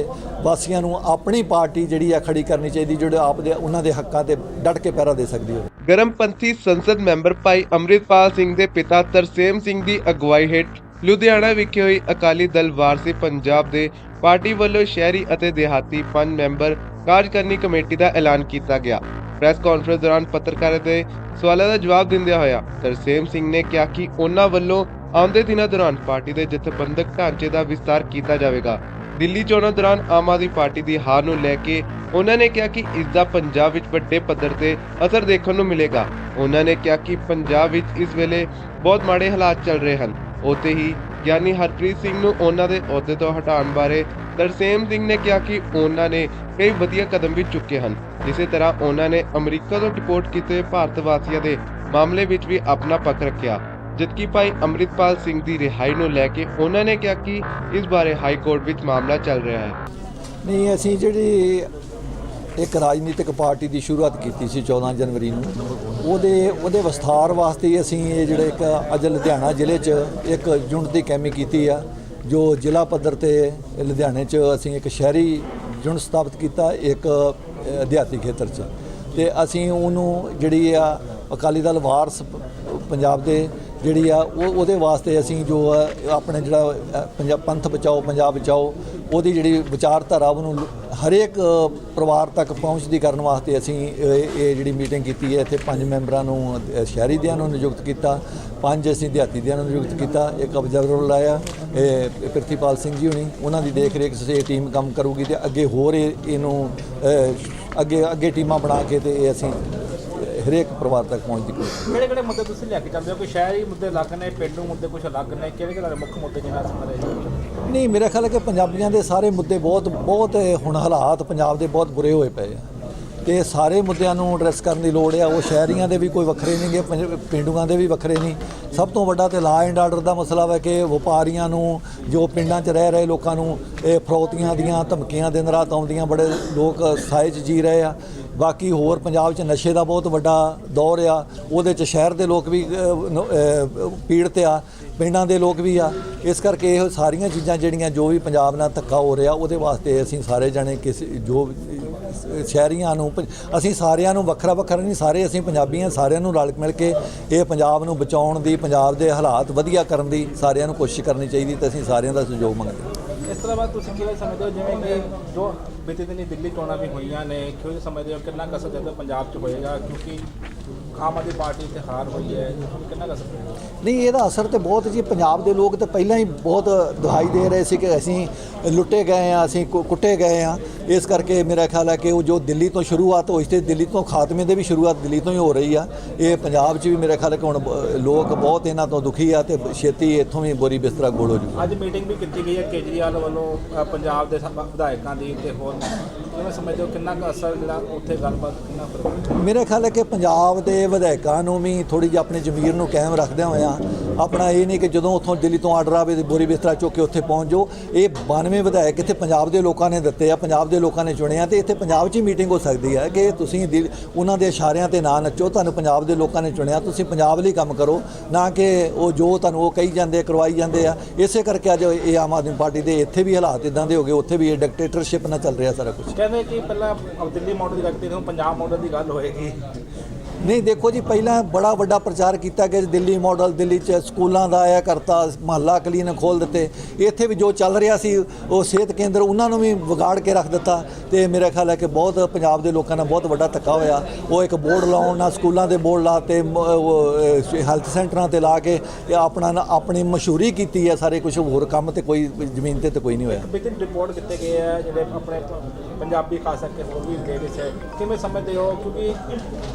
ਵਾਸੀਆਂ ਨੂੰ ਆਪਣੀ ਪਾਰਟੀ ਜਿਹੜੀ ਆ ਖੜੀ ਕਰਨੀ ਚਾਹੀਦੀ, ਜਿਹੜੇ ਆਪ ਉਹਨਾਂ ਦੇ ਹੱਕਾਂ ਤੇ ਡਟ ਕੇ ਪਹਿਰਾ ਦੇ ਸਕਦੀ ਹੋਵੇ। ਗਰਮਪੰਥੀ ਸੰਸਦ ਮੈਂਬਰ ਭਾਈ ਅੰਮ੍ਰਿਤਪਾਲ ਸਿੰਘ ਦੇ ਪਿਤਾ ਤਰਸੇਮ ਸਿੰਘ ਦੀ ਅਗਵਾਈ ਹੇਠ ਲੁਧਿਆਣਾ ਵਿਖੇ ਹੋਈ ਅਕਾਲੀ ਦਲ ਵਾਰਸੀ ਪੰਜਾਬ ਦੇ ਪਾਰਟੀ ਵੱਲੋਂ ਸ਼ਹਿਰੀ ਅਤੇ ਦਿਹਾਤੀ ਪੰਜ ਮੈਂਬਰ ਕਾਰਜਕਾਰਨੀ ਕਮੇਟੀ ਦਾ ਐਲਾਨ ਕੀਤਾ ਗਿਆ। ਪ੍ਰੈਸ ਕਾਨਫਰੰਸ ਦੌਰਾਨ ਪੱਤਰਕਾਰਾਂ ਦੇ ਸਵਾਲਾਂ ਦਾ ਜਵਾਬ ਦਿੰਦਿਆਂ ਹੋਇਆ ਤਰਸੇਮ ਸਿੰਘ ਨੇ ਕਿਹਾ ਕਿ ਉਹਨਾਂ ਵੱਲੋਂ ਆਉਂਦੇ ਦਿਨਾਂ ਦੌਰਾਨ ਪਾਰਟੀ ਦੇ ਜਥੇਬੰਦਕ ਢਾਂਚੇ ਦਾ ਵਿਸਤਾਰ ਕੀਤਾ ਜਾਵੇਗਾ। ਦਿੱਲੀ ਚੋਣਾਂ ਦੌਰਾਨ ਆਮ ਆਦਮੀ ਪਾਰਟੀ ਦੀ ਹਾਰ ਨੂੰ ਲੈ ਕੇ ਉਹਨਾਂ ਨੇ ਕਿਹਾ ਕਿ ਇਸ ਦਾ ਪੰਜਾਬ ਵਿੱਚ ਵੱਡੇ ਪੱਧਰ ਤੇ ਅਸਰ ਦੇਖਣ ਨੂੰ ਮਿਲੇਗਾ। ਉਹਨਾਂ ਨੇ ਕਿਹਾ ਕਿ ਪੰਜਾਬ ਵਿੱਚ ਇਸ ਵੇਲੇ ਬਹੁਤ ਮਾੜੇ ਹਾਲਾਤ ਚੱਲ ਰਹੇ ਹਨ। ਉੱਥੇ ਹੀ ਗਿਆਨੀ ਹਰਪ੍ਰੀਤ ਸਿੰਘ ਨੂੰ ਉਹਨਾਂ ਦੇ ਅਹੁਦੇ ਤੋਂ ਹਟਾਉਣ ਬਾਰੇ ਤਰਸੇਮ ਸਿੰਘ ਨੇ ਕਿਹਾ ਕਿ ਉਹਨਾਂ ਨੇ ਕਈ ਵਧੀਆ ਕਦਮ ਵੀ ਚੁੱਕੇ ਹਨ। ਇਸੇ ਤਰ੍ਹਾਂ ਉਹਨਾਂ ਨੇ ਅਮਰੀਕਾ ਤੋਂ ਡਿਪੋਰਟ ਕੀਤੇ ਭਾਰਤ ਵਾਸੀਆਂ ਦੇ ਮਾਮਲੇ ਵਿੱਚ ਵੀ ਆਪਣਾ ਪੱਖ ਰੱਖਿਆ। ਜਦਕਿ ਭਾਈ ਅੰਮ੍ਰਿਤਪਾਲ ਸਿੰਘ ਦੀ ਰਿਹਾਈ ਨੂੰ ਲੈ ਕੇ ਉਹਨਾਂ ਨੇ ਕਿਹਾ ਕਿ ਇਸ ਬਾਰੇ ਹਾਈ ਕੋਰਟ ਵਿੱਚ ਮਾਮਲਾ ਚੱਲ ਰਿਹਾ ਹੈ। ਨਹੀਂ ਅਸੀਂ ਜਿਹੜੀ ਇੱਕ ਰਾਜਨੀਤਿਕ ਪਾਰਟੀ ਦੀ ਸ਼ੁਰੂਆਤ ਕੀਤੀ ਸੀ 14 ਜਨਵਰੀ ਨੂੰ ਉਹਦੇ ਉਹਦੇ ਵਿਸਥਾਰ ਵਾਸਤੇ ਅਸੀਂ ਇਹ ਜਿਹੜੇ ਇੱਕ ਅੱਜ ਲੁਧਿਆਣਾ ਜ਼ਿਲ੍ਹੇ 'ਚ ਇੱਕ ਯੂਨਿਟ ਦੀ ਕੈਮੀ ਕੀਤੀ ਆ ਜੋ ਜ਼ਿਲ੍ਹਾ ਪੱਧਰ ਤੇ ਲੁਧਿਆਣੇ 'ਚ ਅਸੀਂ ਇੱਕ ਸ਼ਹਿਰੀ ਯੂਨਿਟ ਸਥਾਪਿਤ ਕੀਤਾ ਇੱਕ ਅ, ਖੇਤਰ 'ਚ। ਤੇ ਅਸੀਂ ਉਹਨੂੰ ਜਿਹੜੀ ਆ ਅਕਾਲੀ ਦਲ ਵਾਰਸ ਪੰਜਾਬ ਦੇ ਜਿਹੜੀ ਆ ਉਹ ਉਹਦੇ ਵਾਸਤੇ ਅਸੀਂ ਜੋ ਆ, ਆਪਣੇ ਜਿਹੜਾ ਅ, ਪੰਜਾਬ ਪੰਥ ਬਚਾਓ ਪੰਜਾਬ ਬਚਾਓ ਉਹਦੀ ਜਿਹੜੀ ਵਿਚਾਰਧਾਰਾ ਉਹਨੂੰ ਹਰੇਕ ਪਰਿਵਾਰ ਤੱਕ ਪਹੁੰਚਦੀ ਕਰਨ ਵਾਸਤੇ ਅਸੀਂ ਇਹ ਜਿਹੜੀ ਮੀਟਿੰਗ ਕੀਤੀ ਹੈ ਇੱਥੇ ਪੰਜ ਮੈਂਬਰਾਂ ਨੂੰ ਅ, ਸ਼ਹਿਰੀ ਦਿਆਂ ਨੂੰ ਨਿਯੁਕਤ ਕੀਤਾ ਪੰਜ ਅਸੀਂ ਦਿਹਾਤੀ ਦਿਆਂ ਨੂੰ ਨਿਯੁਕਤ ਕੀਤਾ ਇੱਕ ਅਬਜ਼ਰਵਰ ਲਾਇਆ ਇਹ ਪ੍ਰਿਥੀਪਾਲ ਸਿੰਘ ਜੀ ਹੁਣੀ ਉਹਨਾਂ ਦੀ ਦੇਖ ਰੇਖ ਸੇ ਟੀਮ ਕੰਮ ਕਰੂਗੀ ਤੇ ਅੱਗੇ ਹੋਰ ਇਹ ਇਹਨੂੰ ਅੱਗੇ ਅੱਗੇ ਟੀਮਾਂ ਬਣਾ ਕੇ ਤੇ ਇਹ ਅਸੀਂ ਹਰੇਕ ਪਰਿਵਾਰ ਤੱਕ ਪਹੁੰਚਦੀ ਕੋਸ਼ਿਸ਼ ਕਿਹੜੇ ਕਿਹੜੇ ਮੁੱਦੇ ਤੁਸੀਂ ਲੈ ਕੇ ਚੱਲਦੇ ਹੋ? ਕੋਈ ਸ਼ਹਿਰੀ ਮੁੱਦੇ ਅਲੱਗ ਨੇ ਪਿੰਡੂ ਮੁੱਦੇ ਕੁਝ ਅਲੱਗ ਨੇ? ਕਿਹੜੇ ਕਿਹੜੇ ਮੁੱਖ ਮੁੱਦੇ ਰਹੇ ਹੋ ਨਹੀਂ ਮੇਰਾ ਖਿਆਲ ਹੈ ਕਿ ਪੰਜਾਬੀਆਂ ਦੇ ਸਾਰੇ ਮੁੱਦੇ ਬਹੁਤ ਬਹੁਤ ਹੁਣ ਹਾਲਾਤ ਪੰਜਾਬ ਦੇ ਬਹੁਤ ਬੁਰੇ ਹੋਏ ਪਏ ਆ। ਤੇ ਸਾਰੇ ਮੁੱਦਿਆਂ ਨੂੰ ਐਡਰੈਸ ਕਰਨ ਦੀ ਲੋੜ ਆ। ਉਹ ਸ਼ਹਿਰੀਆਂ ਦੇ ਵੀ ਕੋਈ ਵੱਖਰੇ ਨਹੀਂਗੇ ਪਿੰਡੂਆਂ ਦੇ ਵੀ ਵੱਖਰੇ ਨਹੀਂ। ਸਭ ਤੋਂ ਵੱਡਾ ਤੇ ਲਾ ਐਂਡ ਆਰਡਰ ਦਾ ਮਸਲਾ ਹੈ ਕਿ ਵਪਾਰੀਆਂ ਨੂੰ ਜੋ ਪਿੰਡਾਂ 'ਚ ਰਹਿ ਰਹੇ ਲੋਕਾਂ ਨੂੰ ਇਹ ਫਰੌਤੀਆਂ ਦੀਆਂ ਧਮਕੀਆਂ ਦਿਨ ਰਾਤ ਆਉਂਦੀਆਂ ਬੜੇ ਲੋਕ 'ਚ ਜੀ ਰਹੇ ਆ। ਬਾਕੀ ਹੋਰ ਪੰਜਾਬ 'ਚ ਨਸ਼ੇ ਦਾ ਬਹੁਤ ਵੱਡਾ ਦੌਰ ਆ। ਉਹਦੇ 'ਚ ਸ਼ਹਿਰ ਦੇ ਲੋਕ ਵੀ ਪੀੜਤ ਆ, ਪਿੰਡਾਂ ਦੇ ਲੋਕ ਵੀ ਆ। ਇਸ ਕਰਕੇ ਇਹ ਸਾਰੀਆਂ ਚੀਜ਼ਾਂ ਜਿਹੜੀਆਂ ਜੋ ਵੀ ਪੰਜਾਬ ਨਾਲ ਧੱਕਾ ਹੋ ਰਿਹਾ, ਉਹਦੇ ਵਾਸਤੇ ਅਸੀਂ ਸਾਰੇ ਜਣੇ ਕਿਸੇ, ਜੋ ਵੀ ਸ਼ਹਿਰੀਆਂ ਨੂੰ, ਅਸੀਂ ਸਾਰਿਆਂ ਨੂੰ ਵੱਖਰਾ ਵੱਖਰਾ ਨਹੀਂ, ਸਾਰੇ ਅਸੀਂ ਪੰਜਾਬੀ ਹਾਂ, ਸਾਰਿਆਂ ਨੂੰ ਰਲ ਮਿਲ ਕੇ ਇਹ ਪੰਜਾਬ ਨੂੰ ਬਚਾਉਣ ਦੀ, ਪੰਜਾਬ ਦੇ ਹਾਲਾਤ ਵਧੀਆ ਕਰਨ ਦੀ ਸਾਰਿਆਂ ਨੂੰ ਕੋਸ਼ਿਸ਼ ਕਰਨੀ ਚਾਹੀਦੀ ਤੇ ਅਸੀਂ ਸਾਰਿਆਂ ਦਾ ਸਹਿਯੋਗ ਮੰਗਦੇ ਹਾਂ। ਇਸ ਤਰ੍ਹਾਂ ਬਾਅਦ ਤੁਸੀਂ ਕਿਵੇਂ ਸਮਝਦੇ ਹੋ? ਜਿਵੇਂ ਕਿ ਜੋ ਬੀਤੇ ਦਿਨੀ ਦਿੱਲੀ ਚੋਣਾਂ ਵੀ ਹੋਈਆਂ ਨੇ, ਕਿਉਂ ਸਮਝਦੇ ਹੋ? ਕਿੰਨਾ ਕਸਰ ਜਦੋਂ ਪੰਜਾਬ 'ਚ ਹੋਏਗਾ? ਕਿਉਂਕਿ ਆਮ ਆਦਮੀ ਪਾਰਟੀ ਤੇ ਹਾਰ ਹੋਈ ਹੈ ਕਿੰਨਾ ਕਸਰ ਪਏਗਾ ਨਹੀਂ ਇਹਦਾ ਅਸਰ ਤੇ ਬਹੁਤ ਜੀ ਪੰਜਾਬ ਦੇ ਲੋਕ ਤੇ ਪਹਿਲਾਂ ਹੀ ਬਹੁਤ ਦੁਹਾਈ ਦੇ ਰਹੇ ਸੀ ਕਿ ਅਸੀਂ ਲੁੱਟੇ ਗਏ ਆ ਅਸੀਂ ਕੁੱਟੇ ਗਏ ਆ ਇਸ ਕਰਕੇ ਮੇਰਾ ਖਿਆਲ ਹੈ ਕਿ ਉਹ ਜੋ ਦਿੱਲੀ ਤੋਂ ਸ਼ੁਰੂਆਤ ਹੋਈ ਤੇ ਦਿੱਲੀ ਤੋਂ ਖਾਤਮੇ ਦੇ ਵੀ ਸ਼ੁਰੂਆਤ ਦਿੱਲੀ ਤੋਂ ਹੀ ਹੋ ਰਹੀ ਆ। ਇਹ ਪੰਜਾਬ 'ਚ ਵੀ ਮੇਰਾ ਖਿਆਲ ਹੈ ਕਿ ਹੁਣ ਲੋਕ ਬਹੁਤ ਇਹਨਾਂ ਤੋਂ ਦੁਖੀ ਆ ਤੇ ਛੇਤੀ ਇੱਥੋਂ ਵੀ ਬੋਰੀ ਬਿਸਤਰਾ ਗੋਲ ਹੋ ਜੂ। ਅੱਜ ਮੀਟਿੰਗ ਵੀ ਕੀਤੀ ਗਈ ਹੈ ਕੇਜਰੀਵਾਲ ਵੱਲੋਂ ਪੰਜਾਬ ਦੇ ਵਿਧਾਇਕਾਂ ਦੀ ਤੇ ਹੋਰ ਕਿਵੇਂ ਸਮਝਦੇ ਹੋ ਕਿੰਨਾ ਕੁ ਅਸਰ ਜਿਹੜਾ ਉੱਥੇ ਗੱਲਬਾਤ ਕਿੰਨਾ ਫ਼ਰਕ ਮੇਰੇ ਖਿਆਲ ਹੈ ਕਿ ਪੰਜਾਬ ਦੇ ਵਿਧਾਇਕਾਂ ਨੂੰ ਵੀ ਥੋੜੀ ਜਿਹੀ ਆਪਣੀ ਜ਼ਮੀਰ ਨੂੰ ਕਾਇਮ ਰੱਖਦਿਆਂ ਹੋਇਆਂ ਆਪਣਾ ਇਹ ਨਹੀਂ ਕਿ ਜਦੋਂ ਉੱਥੋਂ ਦਿੱਲੀ ਤੋਂ ਆਰਡਰ ਆਵੇ ਤੇ ਬੋਰੀ ਬਿਸਤਰਾ ਚੁੱਕ ਕੇ ਉੱਥੇ ਪਹੁੰਚ ਜਾਓ। ਇਹ 92 ਵਿਧਾਇਕ ਇੱਥੇ ਪੰਜਾਬ ਦੇ ਲੋਕਾਂ ਨੇ ਦਿੱਤੇ ਆ ਪੰਜਾਬ ਦੇ ਲੋਕਾਂ ਨੇ ਚੁਣਿਆ ਤੇ ਇੱਥੇ ਪੰਜਾਬ 'ਚ ਹੀ ਮੀਟਿੰਗ ਹੋ ਸਕਦੀ ਹੈ ਕਿ ਤੁਸੀਂ ਉਹਨਾਂ ਦੇ ਇਸ਼ਾਰਿਆਂ ਤੇ ਨਾ ਨੱਚੋ ਤੁਹਾਨੂੰ ਪੰਜਾਬ ਦੇ ਲੋਕਾਂ ਨੇ ਚੁਣਿਆ ਤੁਸੀਂ ਪੰਜਾਬ ਲਈ ਕੰਮ ਕਰੋ ਨਾ ਕਿ ਉਹ ਜੋ ਤੁਹਾਨੂੰ ਉਹ ਕਹੀ ਜਾਂਦੇ ਕਰਵਾਈ ਜਾਂਦੇ ਆ। ਇਸੇ ਕਰਕੇ ਅੱਜ ਇਹ ਆਮ ਆਦਮੀ ਪਾਰਟੀ ਦੇ ਇੱਥੇ ਵੀ ਹਾਲਾਤ ਇਦਾਂ ਦੇ ਹੋ ਗਏ ਉੱਥੇ ਵੀ ਇਹ ਡਿਕਟੇਟਰਸ਼ਿਪ ਨਾਲ ਚੱਲ ਰਿਹਾ ਸਾਰਾ ਕੁਝ ਕਹਿੰਦੇ ਕਿ ਪਹਿਲਾਂ ਦਿੱਲੀ ਮਾਡਲ ਦੀ ਗੱਲ ਕੀਤੀ ਹੁਣ ਪੰਜਾਬ ਮਾਡਲ ਦੀ ਗੱਲ ਹੋਏਗੀ। ਨਹੀਂ ਦੇਖੋ ਜੀ ਪਹਿਲਾਂ ਬੜਾ ਵੱਡਾ ਪ੍ਰਚਾਰ ਕੀਤਾ ਕਿ ਦਿੱਲੀ ਮਾਡਲ ਦਿੱਲੀ ਚ ਸਕੂਲਾਂ ਦਾ ਆਇਆ ਕਰਤਾ ਮਹੱਲਾ ਕਲੀਨਿਕ ਖੋਲ ਦਿੱਤੇ। ਇੱਥੇ ਵੀ ਜੋ ਚੱਲ ਰਿਹਾ ਸੀ ਉਹ ਸਿਹਤ ਕੇਂਦਰ ਉਹਨਾਂ ਨੂੰ ਵੀ ਵਿਗਾੜ ਕੇ ਰੱਖ ਦਿੱਤਾ ਤੇ ਮੇਰਾ ਖਿਆਲ ਹੈ ਕਿ ਬਹੁਤ ਪੰਜਾਬ ਦੇ ਲੋਕਾਂ ਨਾਲ ਬਹੁਤ ਵੱਡਾ ਧੱਕਾ ਹੋਇਆ। ਉਹ ਇੱਕ ਬੋਰਡ ਲਾਉਣ ਨਾਲ ਸਕੂਲਾਂ ਦੇ ਬੋਰਡ ਲਾਤੇ ਹੈਲਥ ਸੈਂਟਰਾਂ ਤੇ ਲਾ ਕੇ ਤੇ ਆਪਣਾ ਆਪਣੀ ਮਸ਼ਹੂਰੀ ਕੀਤੀ ਹੈ ਸਾਰੇ ਕੁਝ ਹੋਰ ਕੰਮ ਤੇ ਕੋਈ ਜ਼ਮੀਨ ਤੇ ਤੇ ਕੋਈ ਨਹੀਂ ਹੋਇਆ। ਬਿਤਨ ਰਿਪੋਰਟ ਕੀਤੇ ਗਏ ਆ ਜਿਹੜੇ ਆਪਣੇ ਪੰਜਾਬੀ ਖਾਸ ਕਰਕੇ ਹੋਰ ਵੀ ਲੇਡੀਜ਼ ਹੈ ਕਿਵੇਂ ਸਮਝਦੇ ਹੋ? ਕਿਉਂਕਿ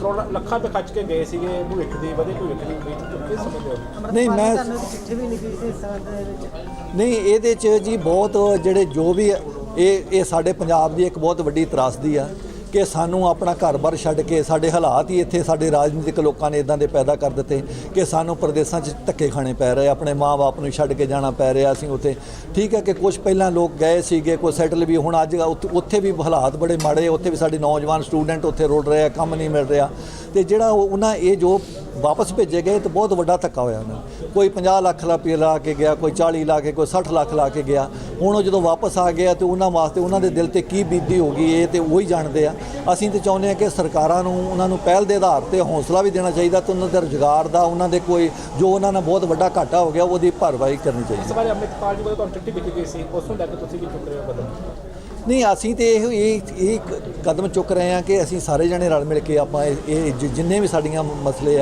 ਕਰੋੜਾਂ ਲੱਖਾਂ ਰੁਪਏ ਖਰਚ ਕੇ ਗਏ ਸੀਗੇ ਭਵਿੱਖ ਦੀ ਵਧੇ ਭਵਿੱਖ ਦੀ ਤੋਂ ਕਿਵੇਂ ਸਮਝਦੇ ਹੋ? ਨਹੀਂ, ਮੈਂ- ਚਿੱਠੀ ਵੀ ਲਿਖੀ ਸੀ ਇਸ ਸੰਬੰਧ ਦੇ ਵਿੱਚ। ਨਹੀਂ ਇਹਦੇ ਚ ਜੀ ਬਹੁਤ ਜਿਹੜੇ ਜੋ ਵੀ ਇਹ ਇਹ ਸਾਡੇ ਪੰਜਾਬ ਦੀ ਇੱਕ ਬਹੁਤ ਵੱਡੀ ਤਰਾਸਦੀ ਆ। ਕਿ ਸਾਨੂੰ ਆਪਣਾ ਘਰ-ਬਾਰ ਛੱਡ ਕੇ ਸਾਡੇ ਹਾਲਾਤ ਹੀ ਇੱਥੇ ਸਾਡੇ ਰਾਜਨੀਤਿਕ ਲੋਕਾਂ ਨੇ ਇਦਾਂ ਦੇ ਪੈਦਾ ਕਰ ਦਿੱਤੇ ਕਿ ਸਾਨੂੰ ਪ੍ਰਦੇਸ਼ਾਂ 'ਚ ਧੱਕੇ ਖਾਣੇ ਪੈ ਰਹੇ, ਆਪਣੇ ਮਾਂ-ਬਾਪ ਨੂੰ ਛੱਡ ਕੇ ਜਾਣਾ ਪੈ ਰਿਹਾ ਅਸੀਂ ਉੱਥੇ। ਠੀਕ ਹੈ ਕਿ ਕੁਝ ਪਹਿਲਾਂ ਲੋਕ ਗਏ ਸੀਗੇ ਕੋਈ ਸੈਟਲ ਵੀ, ਹੁਣ ਅੱਜ ਉੱਥੇ- ਉੱਥੇ ਵੀ ਹਾਲਾਤ ਬੜੇ ਮਾੜੇ, ਉੱਥੇ ਵੀ ਸਾਡੇ ਨੌਜਵਾਨ ਸਟੂਡੈਂਟ ਉੱਥੇ ਰੁੜ ਰਹੇ ਆ, ਕੰਮ ਨਹੀਂ ਮਿਲ ਰਿਹਾ। ਤੇ ਜਿਹੜਾ ਉਹ- ਉਹਨਾਂ ਇਹ ਜੋ ਵਾਪਸ ਭੇਜੇ ਗਏ, ਤੇ ਬਹੁਤ ਵੱਡਾ ਧੱਕਾ ਹੋਇਆ ਉਹਨਾਂ ਨੂੰ। ਕੋਈ 50 ਲੱਖ ਰੁਪਏ ਲਾ ਕੇ ਗਿਆ, ਕੋਈ 40 ਲਾ ਕੇ, ਕੋਈ 60 ਲੱਖ ਲਾ ਕੇ ਗਿਆ। ਹੁਣ ਉਹ ਜਦੋਂ ਵਾਪਸ ਆ ਗਿਆ, ਤੇ ਉਹਨਾਂ ਵਾਸਤੇ ਉਹਨਾਂ ਦੇ ਦਿਲ ਤੇ ਕੀ ਬੀਤੀ ਹੋਗੀ ਇਹ ਤੇ ਉਹੀ ਜਾਣਦੇ ਆ। ਅਸੀਂ ਤੇ ਚਾਹੁੰਦੇ ਆ ਕਿ ਸਰਕਾਰਾਂ ਨੂੰ ਉਹਨਾਂ ਨੂੰ ਪਹਿਲ ਦੇ ਆਧਾਰ ਤੇ ਹੌਸਲਾ ਵੀ ਦੇਣਾ ਚਾਹੀਦਾ ਤੇ ਉਹਨਾਂ ਦੇ ਰੁਜ਼ਗਾਰ ਦਾ ਉਹਨਾਂ ਦੇ ਕੋਈ ਜੋ ਉਹਨਾਂ ਨਾਲ ਬਹੁਤ ਵੱਡਾ ਘਾਟਾ ਹੋ ਗਿਆ ਉਹਦੀ ਭਰਵਾਈ ਕਰਨੀ ਚਾਹੀਦੀ। ਇਸ ਬਾਰੇ ਅੰਮ੍ਰਿਤਪਾਲ ਜੀ ਵੱਲੋਂ ਚਿੱਠੀ ਲਿਖੀ ਗਈ ਸੀ ਉਸ ਨੂੰ ਲੈ ਕੇ ਤੁਸੀਂ ਕੀ ਚੁੱਕ ਰਹੇ ਹੋ ਕਦਮ? ਨਹੀਂ ਅਸੀਂ ਤੇ ਇਹ ਇਹ ਕਦਮ ਚੁੱਕ ਰਹੇ ਹਾਂ ਕਿ ਅਸੀਂ ਸਾਰੇ ਜਣੇ ਰਲ ਮਿਲ ਕੇ ਆਪਾਂ ਇਹ ਜਿੰਨੇ ਵੀ ਸਾਡੀਆਂ ਮਸਲੇ ਆ